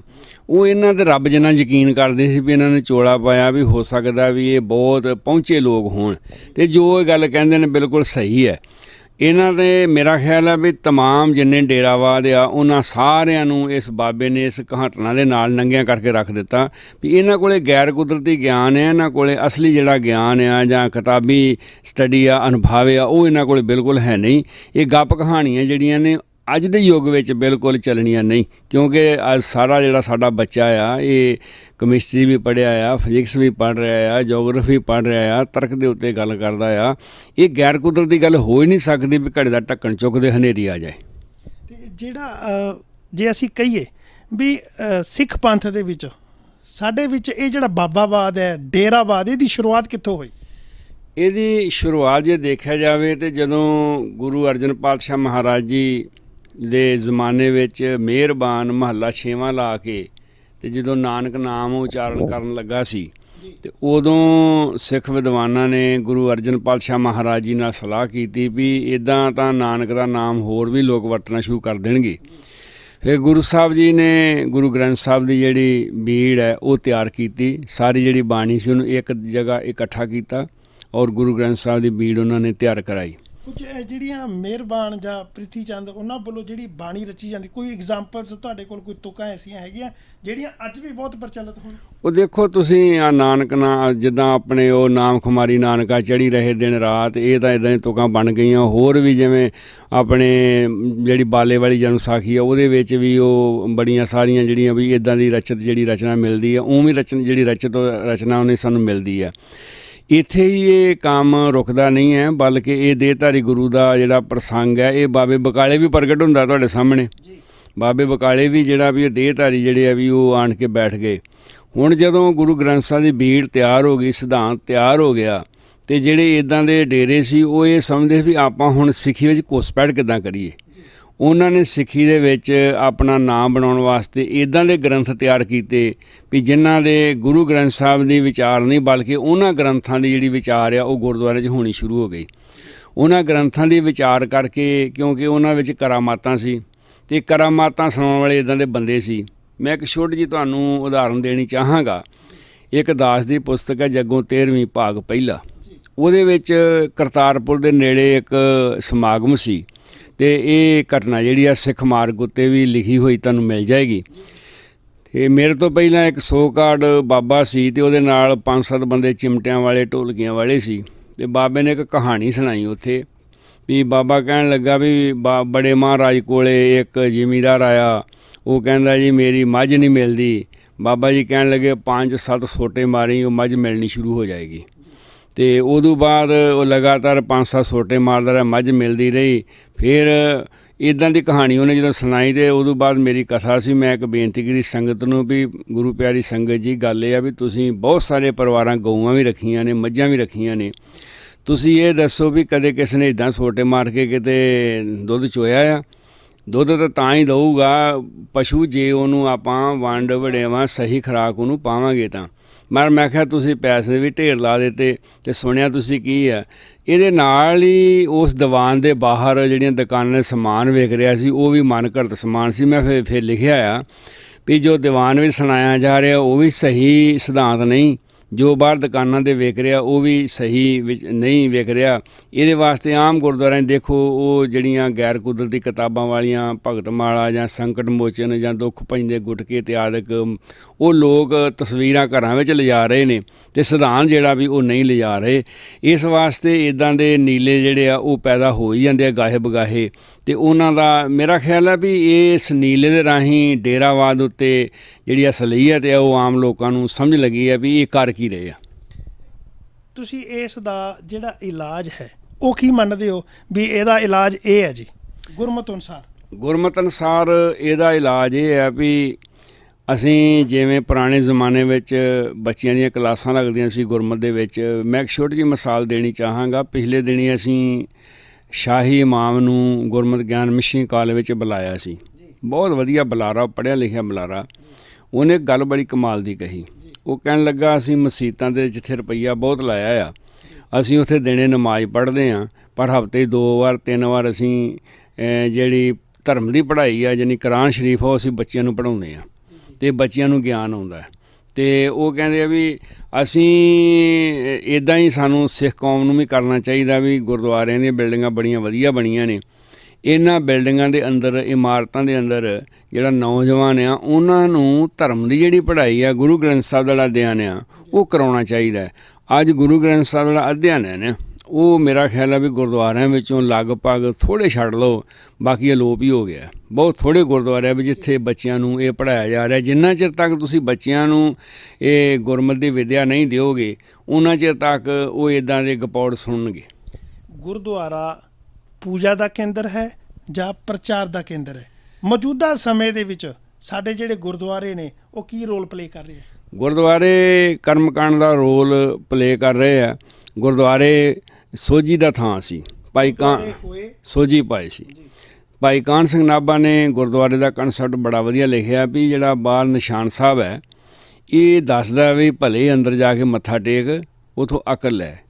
ਉਹ ਇਹਨਾਂ ਤੇ ਰੱਬ ਜਿੰਨਾ ਯਕੀਨ ਕਰਦੇ ਸੀ ਵੀ ਇਹਨਾਂ ਨੇ ਚੋਲਾ ਪਾਇਆ ਵੀ ਹੋ ਸਕਦਾ ਵੀ ਇਹ ਬਹੁਤ ਪਹੁੰਚੇ ਲੋਕ ਹੋਣ। ਤੇ ਜੋ ਇਹ ਗੱਲ ਕਹਿੰਦੇ ਨੇ ਬਿਲਕੁਲ ਸਹੀ ਹੈ। ਇਹਨਾਂ ਦੇ ਮੇਰਾ ਖਿਆਲ ਹੈ ਵੀ तमाम ਜਿੰਨੇ ਡੇਰਾਵਾਦ ਆ ਉਹਨਾਂ ਸਾਰਿਆਂ ਨੂੰ ਇਸ ਬਾਬੇ ਨੇ ਇਸ ਘਟਨਾ ਦੇ ਨਾਲ ਨੰਗਿਆਂ ਕਰਕੇ ਰੱਖ ਦਿੱਤਾ ਵੀ ਇਹਨਾਂ ਕੋਲੇ ਗੈਰ ਕੁਦਰਤੀ ਗਿਆਨ ਹੈ ਇਹਨਾਂ ਕੋਲੇ ਅਸਲੀ ਜਿਹੜਾ ਗਿਆਨ ਆ ਜਾਂ ਕਿਤਾਬੀ ਸਟੱਡੀ ਆ ਅਨੁਭਵ ਆ ਉਹ ਇਹਨਾਂ ਕੋਲੇ ਬਿਲਕੁਲ ਹੈ ਨਹੀਂ ਇਹ ਗੱਪ ਕਹਾਣੀਆਂ ਜਿਹੜੀਆਂ ਨੇ ਅੱਜ ਦੇ ਯੁੱਗ ਵਿੱਚ ਬਿਲਕੁਲ ਚੱਲਣੀਆਂ ਨਹੀਂ ਕਿਉਂਕਿ ਅੱਜ ਸਾਰਾ ਜਿਹੜਾ ਸਾਡਾ ਬੱਚਾ ਆ ਇਹ ਕੈਮਿਸਟਰੀ ਵੀ ਪੜ੍ਹਿਆ ਆ ਫਿਜ਼ਿਕਸ ਵੀ ਪੜ੍ਹ ਰਿਹਾ ਆ ਜੀਓਗ੍ਰਾਫੀ ਪੜ੍ਹ ਰਿਹਾ ਆ ਤਰਕ ਦੇ ਉੱਤੇ ਗੱਲ ਕਰਦਾ ਆ ਇਹ ਗੈਰ ਕੁਦਰਤੀ ਗੱਲ ਹੋ ਹੀ ਨਹੀਂ ਸਕਦੀ ਵੀ ਘੜੇ ਦਾ ਢੱਕਣ ਚੁੱਕਦੇ ਹਨੇਰੀ ਆ ਜਾਏ। ਤੇ ਜਿਹੜਾ ਜੇ ਅਸੀਂ ਕਹੀਏ ਵੀ ਸਿੱਖ ਪੰਥ ਦੇ ਵਿੱਚ ਸਾਡੇ ਵਿੱਚ ਇਹ ਜਿਹੜਾ ਬਾਬਾਵਾਦ ਹੈ ਡੇਰਾਵਾਦ ਇਹਦੀ ਸ਼ੁਰੂਆਤ ਕਿੱਥੋਂ ਹੋਈ? ਇਹਦੀ ਸ਼ੁਰੂਆਤ ਜੇ ਦੇਖਿਆ ਜਾਵੇ ਤੇ ਜਦੋਂ ਗੁਰੂ ਅਰਜਨ ਪਾਤਸ਼ਾਹ ਮਹਾਰਾਜ ਜੀ ਦੇ ਜ਼ਮਾਨੇ ਵਿੱਚ ਮਿਹਰਬਾਨ ਮਹੱਲਾ ਛੇਵਾਂ ਲਾ ਕੇ ਤੇ ਜਦੋਂ ਨਾਨਕ ਨਾਮ ਉਚਾਰਨ ਕਰਨ ਲੱਗਾ ਸੀ ਤੇ ਉਦੋਂ ਸਿੱਖ ਵਿਦਵਾਨਾਂ ਨੇ ਗੁਰੂ ਅਰਜਨ ਪਾਤਸ਼ਾਹ ਮਹਾਰਾਜ ਜੀ ਨਾਲ ਸਲਾਹ ਕੀਤੀ ਵੀ ਇਦਾਂ ਤਾਂ ਨਾਨਕ ਦਾ ਨਾਮ ਹੋਰ ਵੀ ਲੋਕ ਵਰਤਣਾ ਸ਼ੁਰੂ ਕਰ ਦੇਣਗੇ। ਫਿਰ ਗੁਰੂ ਸਾਹਿਬ ਜੀ ਨੇ ਗੁਰੂ ਗ੍ਰੰਥ ਸਾਹਿਬ ਦੀ ਜਿਹੜੀ ਬੀੜ ਹੈ ਉਹ ਤਿਆਰ ਕੀਤੀ ਸਾਰੀ ਜਿਹੜੀ ਬਾਣੀ ਸੀ ਉਹਨੂੰ ਇੱਕ ਜਗ੍ਹਾ ਇਕੱਠਾ ਕੀਤਾ ਔਰ ਗੁਰੂ ਗ੍ਰੰਥ ਸਾਹਿਬ ਦੀ ਬੀੜ ਉਹਨਾਂ ਨੇ ਤਿਆਰ ਕਰਾਈ। ਕੁਝ ਇਹ ਜਿਹੜੀਆਂ ਮਿਹਰਬਾਨ ਜਾਂ ਪ੍ਰਿਥੀ ਚੰਦ ਉਹਨਾਂ ਵੱਲੋਂ ਜਿਹੜੀ ਬਾਣੀ ਰਚੀ ਜਾਂਦੀ, ਕੋਈ ਐਗਜ਼ਾਮਪਲਸ ਤੁਹਾਡੇ ਕੋਲ ਕੋਈ ਤੁਕਾਂ ਐਸੀਆਂ ਹੈਗੀਆਂ, ਜਿਹੜੀਆਂ ਅੱਜ ਵੀ ਬਹੁਤ ਪ੍ਰਚਲਿਤ ਹੋਣ? ਉਹ ਦੇਖੋ, ਤੁਸੀਂ ਆ ਨਾਨਕ ਨਾ, ਜਿੱਦਾਂ ਆਪਣੇ ਉਹ ਨਾਮ ਖੁਮਾਰੀ ਨਾਨਕਾ ਚੜੀ ਰਹੇ ਦਿਨ ਰਾਤ, ਇਹ ਤਾਂ ਇਦਾਂ ਹੀ ਤੁਕਾਂ ਬਣ ਗਈਆਂ। ਹੋਰ ਵੀ ਜਿਵੇਂ ਆਪਣੇ ਜਿਹੜੀ ਬਾਲੇ ਵਾਲੀ ਜਨਮ ਸਾਖੀ ਆ, ਉਹਦੇ ਵਿੱਚ ਵੀ ਉਹ ਬੜੀਆਂ ਸਾਰੀਆਂ ਜਿਹੜੀਆਂ ਵੀ ਇਦਾਂ ਦੀ ਰਚਤ ਜਿਹੜੀ ਰਚਨਾ ਮਿਲਦੀ ਆ, ਉਵੇਂ ਰਚਨ, ਜਿਹੜੀ ਰਚਤ ਰਚਨਾ ਉਹਨੇ ਸਾਨੂੰ ਮਿਲਦੀ ਆ। ਇੱਥੇ ਹੀ ਇਹ ਕੰਮ ਰੁਕਦਾ ਨਹੀਂ ਹੈ ਬਲਕਿ ਇਹ ਦੇਹਧਾਰੀ ਗੁਰੂ ਦਾ ਜਿਹੜਾ ਪ੍ਰਸੰਗ ਹੈ ਇਹ ਬਾਬੇ ਬਕਾਲੇ ਵੀ ਪ੍ਰਗਟ ਹੁੰਦਾ ਤੁਹਾਡੇ ਸਾਹਮਣੇ। ਬਾਬੇ ਬਕਾਲੇ ਵੀ ਜਿਹੜਾ ਵੀ ਇਹ ਦੇਹਧਾਰੀ ਜਿਹੜੇ ਆ ਵੀ ਉਹ ਆਣ ਕੇ ਬੈਠ ਗਏ। ਹੁਣ ਜਦੋਂ ਗੁਰੂ ਗ੍ਰੰਥ ਸਾਹਿਬ ਦੀ ਬੀੜ ਤਿਆਰ ਹੋ ਗਈ ਸਿਧਾਂਤ ਤਿਆਰ ਹੋ ਗਿਆ ਤੇ ਜਿਹੜੇ ਇਦਾਂ ਦੇ ਡੇਰੇ ਸੀ ਉਹ ਇਹ ਸਮਝਦੇ ਵੀ ਆਪਾਂ ਹੁਣ ਸਿੱਖੀ ਵਿੱਚ ਘੁਸਪੈਠ ਕਿਦਾਂ ਕਰੀਏ। ਉਹਨਾਂ ਨੇ ਸਿੱਖੀ ਦੇ ਵਿੱਚ ਆਪਣਾ ਨਾਮ ਬਣਾਉਣ ਵਾਸਤੇ ਇਦਾਂ ਦੇ ਗ੍ਰੰਥ ਤਿਆਰ ਕੀਤੇ ਵੀ ਜਿਨ੍ਹਾਂ ਦੇ ਗੁਰੂ ਗ੍ਰੰਥ ਸਾਹਿਬ ਦੀ ਵਿਚਾਰ ਨਹੀਂ, ਬਲਕਿ ਉਹਨਾਂ ਗ੍ਰੰਥਾਂ ਦੀ ਜਿਹੜੀ ਵਿਚਾਰ ਆ, ਉਹ ਗੁਰਦੁਆਰੇ 'ਚ ਹੋਣੀ ਸ਼ੁਰੂ ਹੋ ਗਈ। ਉਹਨਾਂ ਗ੍ਰੰਥਾਂ ਦੀ ਵਿਚਾਰ ਕਰਕੇ ਕਿਉਂਕਿ ਉਹਨਾਂ ਵਿੱਚ ਕਰਾਮਾਤਾਂ ਸੀ ਤੇ ਕਰਾਮਾਤਾਂ ਸੁਣਾਉਣ ਵਾਲੇ ਇਦਾਂ ਦੇ ਬੰਦੇ ਸੀ। ਮੈਂ ਇੱਕ ਛੋਟੀ ਜੀ ਤੁਹਾਨੂੰ ਉਦਾਹਰਨ ਦੇਣੀ ਚਾਹਾਂਗਾ। ਇੱਕ ਦਾਸ ਦੀ ਪੁਸਤਕ ਹੈ ਜੱਗੋਂ 13ਵੀਂ ਭਾਗ ਪਹਿਲਾ। ਉਹਦੇ ਵਿੱਚ ਕਰਤਾਰਪੁਰ ਦੇ ਨੇੜੇ ਇੱਕ ਸਮਾਗਮ ਸੀ। ਤੇ ਇਹ ਘਟਨਾ ਜਿਹੜੀ ਆ ਸਿੱਖ ਮਾਰਗ ਉੱਤੇ ਵੀ ਲਿਖੀ ਹੋਈ ਤੁਹਾਨੂੰ ਮਿਲ ਜਾਏਗੀ। ਤੇ ਮੇਰੇ ਤੋਂ ਪਹਿਲਾਂ ਇੱਕ ਸੌ ਕਾਰਡ ਬਾਬਾ ਸੀ ਤੇ ਉਹਦੇ ਨਾਲ ਪੰਜ ਸੱਤ ਬੰਦੇ ਚਿਮਟਿਆਂ ਵਾਲੇ, ਢੋਲਕੀਆਂ ਵਾਲੇ ਸੀ। ਤੇ ਬਾਬੇ ਨੇ ਇੱਕ ਕਹਾਣੀ ਸੁਣਾਈ ਉੱਥੇ ਵੀ ਬਾਬਾ ਕਹਿਣ ਲੱਗਾ ਵੀ ਬਾ- ਬੜੇ ਮਹਾਰਾਜ ਕੋਲੇ ਇੱਕ ਜ਼ਿਮੀਦਾਰ ਆਇਆ। ਉਹ ਕਹਿੰਦਾ ਜੀ, ਮੇਰੀ ਮੱਝ ਨਹੀਂ ਮਿਲਦੀ। ਬਾਬਾ ਜੀ ਕਹਿਣ ਲੱਗੇ, ਪੰਜ ਸੱਤ ਸੋਟੇ ਮਾਰੀ, ਉਹ ਮੱਝ ਮਿਲਣੀ ਸ਼ੁਰੂ ਹੋ ਜਾਏਗੀ। ਤੇ ਉਦੋਂ ਬਾਅਦ ਉਹ ਲਗਾਤਾਰ ਪੰਜ ਸੱਤ ਸੋਟੇ ਮਾਰਦਾ ਰਿਹਾ, ਮੱਝ ਮਿਲਦੀ ਰਹੀ। ਫਿਰ ਇਦਾਂ ਦੀ ਕਹਾਣੀ ਉਹਨੇ ਜਦੋਂ ਸੁਣਾਈ ਤੇ ਉਦੋਂ ਬਾਅਦ ਮੇਰੀ ਕਥਾ ਸੀ, ਮੈਂ ਇੱਕ ਬੇਨਤੀ ਕੀਤੀ ਸੰਗਤ ਨੂੰ ਵੀ, ਗੁਰੂ ਪਿਆਰੀ ਸੰਗਤ ਜੀ, ਗੱਲ ਇਹ ਆ ਵੀ ਤੁਸੀਂ ਬਹੁਤ ਸਾਰੇ ਪਰਿਵਾਰਾਂ, ਗਊਆਂ ਵੀ ਰੱਖੀਆਂ ਨੇ, ਮੱਝਾਂ ਵੀ ਰੱਖੀਆਂ ਨੇ। ਤੁਸੀਂ ਇਹ ਦੱਸੋ ਵੀ ਕਦੇ ਕਿਸੇ ਨੇ ਇਦਾਂ ਸੋਟੇ ਮਾਰ ਕੇ ਕਿਤੇ ਦੁੱਧ ਚੋਇਆ ਆ? ਦੁੱਧ ਤਾਂ ਤਾਂ ਹੀ ਦਊਗਾ, ਪਸ਼ੂ ਜੇ ਉਹਨੂੰ ਆਪਾਂ ਵੰਡ ਵੜੇਵਾ, ਸਹੀ ਖੁਰਾਕ ਉਹਨੂੰ ਪਾਵਾਂਗੇ ਤਾਂ। ਪਰ ਮੈਂ ਕਿਹਾ ਤੁਸੀਂ ਪੈਸੇ ਵੀ ਢੇਰ ਲਾ ਦਿੱਤੇ ਤੇ ਸੁਣਿਆ ਤੁਸੀਂ ਕੀ ਆ? ਇਹਦੇ ਨਾਲ ਹੀ ਉਸ ਦੀਵਾਨ ਦੇ ਬਾਹਰ ਜਿਹੜੀਆਂ ਦੁਕਾਨਾਂ ਦੇ ਸਮਾਨ ਵੇਖ ਰਿਹਾ ਸੀ, ਉਹ ਵੀ ਮਨ ਘੜਤ ਸਮਾਨ ਸੀ। ਮੈਂ ਫਿਰ ਫਿਰ ਲਿਖਿਆ ਆ ਵੀ ਜੋ ਦੀਵਾਨ ਵਿੱਚ ਸੁਣਾਇਆ ਜਾ ਰਿਹਾ, ਉਹ ਵੀ ਸਹੀ ਸਿਧਾਂਤ ਨਹੀਂ। ਜੋ ਬਾਹਰ ਦੁਕਾਨਾਂ ਦੇ ਵੇਖ ਰਿਹਾ, ਉਹ ਵੀ ਸਹੀ ਵਿੱਚ ਨਹੀਂ ਵੇਖ ਰਿਹਾ। ਇਹਦੇ ਵਾਸਤੇ ਆਮ ਗੁਰਦੁਆਰਿਆਂ ਦੇਖੋ, ਉਹ ਜਿਹੜੀਆਂ ਗੈਰ ਕੁਦਰਤੀ ਕਿਤਾਬਾਂ ਵਾਲੀਆਂ ਭਗਤ ਮਾਲਾ ਜਾਂ ਸੰਕਟ ਮੋਚਨ ਜਾਂ ਦੁੱਖ ਪੈਂਦੇ ਗੁਟਕੇ ਇਤਿਆਦਿਕ ਉਹ ਲੋਕ ਤਸਵੀਰਾਂ ਘਰਾਂ ਵਿੱਚ ਲਿਜਾ ਰਹੇ ਨੇ ਤੇ ਸਿਧਾਂਤ ਜਿਹੜਾ ਵੀ ਉਹ ਨਹੀਂ ਲਿਜਾ ਰਹੇ। ਇਸ ਵਾਸਤੇ ਇਦਾਂ ਦੇ ਨੀਲੇ ਜਿਹੜੇ ਆ, ਉਹ ਪੈਦਾ ਹੋ ਹੀ ਜਾਂਦੇ ਆ ਗਾਹੇ ਬਗਾਹੇ ਤੇ ਉਹਨਾਂ ਦਾ ਮੇਰਾ ਖਿਆਲ ਹੈ ਵੀ ਇਸ ਨੀਲੇ ਦੇ ਰਾਹੀਂ ਡੇਰਾਵਾਦ ਉੱਤੇ ਜਿਹੜੀ ਅਸਲੀਅਤ ਹੈ ਉਹ ਆਮ ਲੋਕਾਂ ਨੂੰ ਸਮਝ ਲੱਗੀ ਹੈ ਵੀ ਇਹ ਕਰ ਕੀ ਰਹੇ ਆ। ਤੁਸੀਂ ਇਸ ਦਾ ਜਿਹੜਾ ਇਲਾਜ ਹੈ ਉਹ ਕੀ ਮੰਨਦੇ ਹੋ? ਵੀ ਇਹਦਾ ਇਲਾਜ ਇਹ ਹੈ ਜੀ ਗੁਰਮਤਿ ਅਨੁਸਾਰ। ਗੁਰਮਤ ਅਨਸਾਰ ਇਹਦਾ ਇਲਾਜ ਇਹ ਹੈ ਵੀ ਅਸੀਂ ਜਿਵੇਂ ਪੁਰਾਣੇ ਜ਼ਮਾਨੇ ਵਿੱਚ ਬੱਚਿਆਂ ਦੀਆਂ ਕਲਾਸਾਂ ਲੱਗਦੀਆਂ ਸੀ ਗੁਰਮਤ ਦੇ ਵਿੱਚ ਮੈਂ ਇੱਕ ਛੋਟੀ ਜਿਹੀ ਮਿਸਾਲ ਦੇਣੀ ਚਾਹਾਂਗਾ। ਪਿਛਲੇ ਦਿਨੀ ਅਸੀਂ ਸ਼ਾਹੀ ਇਮਾਮ ਨੂੰ ਗੁਰਮਤਿ ਗਿਆਨ ਮਿਸ਼ਨ ਕਾਲਜ ਵਿੱਚ ਬੁਲਾਇਆ ਸੀ। ਬਹੁਤ ਵਧੀਆ ਬੁਲਾਰਾ, ਪੜ੍ਹਿਆ ਲਿਖਿਆ ਬੁਲਾਰਾ। ਉਹਨੇ ਗੱਲ ਬੜੀ ਕਮਾਲ ਦੀ ਕਹੀ। ਉਹ ਕਹਿਣ ਲੱਗਾ, ਅਸੀਂ ਮਸੀਤਾਂ ਦੇ ਜਿੱਥੇ ਰੁਪਈਆ ਬਹੁਤ ਲਾਇਆ ਆ, ਅਸੀਂ ਉੱਥੇ ਦਿਨੇ ਨਮਾਜ਼ ਪੜ੍ਹਦੇ ਆ ਪਰ ਹਫ਼ਤੇ ਦੋ ਵਾਰ, ਤਿੰਨ ਵਾਰ ਅਸੀਂ ਜਿਹੜੀ ਧਰਮ ਦੀ ਪੜ੍ਹਾਈ ਆ ਜਾਨੀ ਕੁਰਾਨ ਸ਼ਰੀਫ ਉਹ ਅਸੀਂ ਬੱਚਿਆਂ ਨੂੰ ਪੜ੍ਹਾਉਂਦੇ ਆ ਤੇ ਬੱਚਿਆਂ ਨੂੰ ਗਿਆਨ ਆਉਂਦਾ ਹੈ। ਤੇ ਉਹ ਕਹਿੰਦੇ ਆ ਵੀ ਅਸੀਂ ਇਦਾਂ ਹੀ ਸਾਨੂੰ ਸਿੱਖ ਕੌਮ ਨੂੰ ਵੀ ਕਰਨਾ ਚਾਹੀਦਾ ਵੀ ਗੁਰਦੁਆਰਿਆਂ ਦੀਆਂ ਬਿਲਡਿੰਗਾਂ ਬੜੀਆਂ ਵਧੀਆ ਬਣੀਆਂ ਨੇ। ਇਹਨਾਂ ਬਿਲਡਿੰਗਾਂ ਦੇ ਅੰਦਰ, ਇਮਾਰਤਾਂ ਦੇ ਅੰਦਰ ਜਿਹੜਾ ਨੌਜਵਾਨ ਆ, ਉਹਨਾਂ ਨੂੰ ਧਰਮ ਦੀ ਜਿਹੜੀ ਪੜ੍ਹਾਈ ਆ, ਗੁਰੂ ਗ੍ਰੰਥ ਸਾਹਿਬ ਦਾ ਜਿਹੜਾ ਅਧਿਐਨ ਆ, ਉਹ ਕਰਾਉਣਾ ਚਾਹੀਦਾ। ਅੱਜ ਗੁਰੂ ਗ੍ਰੰਥ ਸਾਹਿਬ ਦਾ ਅਧਿਐਨ ਹੈ ਨਾ। ਉਹ ਮੇਰਾ ਖਿਆਲ ਹੈ ਵੀ ਗੁਰਦੁਆਰਿਆਂ ਵਿੱਚੋਂ ਲਗਭਗ ਥੋੜੇ ਛੱਡ ਲਓ ਬਾਕੀ ਅਲੋਪ ਹੀ ਹੋ ਗਿਆ। ਬਹੁਤ ਥੋੜੇ ਗੁਰਦੁਆਰੇ ਆ ਜਿੱਥੇ ਬੱਚਿਆਂ ਨੂੰ ਇਹ ਪੜਾਇਆ ਜਾ ਰਿਹਾ। ਜਿੰਨਾ ਚਿਰ ਤੱਕ ਤੁਸੀਂ ਬੱਚਿਆਂ ਨੂੰ ਇਹ ਗੁਰਮਤਿ ਦੀ ਵਿਦਿਆ ਨਹੀਂ ਦਿਓਗੇ ਉਹਨਾਂ ਚਿਰ ਤੱਕ ਉਹ ਇਦਾਂ ਦੇ ਗਪੌੜ ਸੁਣਨਗੇ। ਗੁਰਦੁਆਰਾ ਪੂਜਾ ਦਾ ਕੇਂਦਰ ਹੈ ਜਾਂ ਪ੍ਰਚਾਰ ਦਾ ਕੇਂਦਰ ਹੈ? ਮੌਜੂਦਾ ਸਮੇਂ ਦੇ ਵਿੱਚ ਸਾਡੇ ਜਿਹੜੇ ਗੁਰਦੁਆਰੇ ਨੇ ਉਹ ਕੀ ਰੋਲ ਪਲੇ ਕਰ ਰਹੇ ਆ? ਗੁਰਦੁਆਰੇ ਕਰਮਕਾਂਡ ਦਾ ਰੋਲ ਪਲੇ ਕਰ ਰਹੇ ਆ। ਗੁਰਦੁਆਰੇ ਸੋਝੀ ਦਾ ਥਾਂ ਸੀ। ਭਾਈ ਕਾਂ ਗੁਰਦੁਆਰੇ ਹੋਏ ਸੋਝੀ ਪਾਏ ਸੀ। ਭਾਈ ਕਾਨ ਸਿੰਘ ਨਾਭਾ ਨੇ ਗੁਰਦੁਆਰੇ ਦਾ ਕਨਸੈਪਟ ਬੜਾ ਵਧੀਆ ਲਿਖਿਆ ਵੀ ਜਿਹੜਾ ਬਾਹਰ ਨਿਸ਼ਾਨ ਸਾਹਿਬ ਹੈ ਇਹ ਦੱਸਦਾ ਵੀ ਭਲੇ ਅੰਦਰ ਜਾ ਕੇ ਮੱਥਾ ਟੇਕ ਉਥੋਂ ਅਕਲ ਹੈ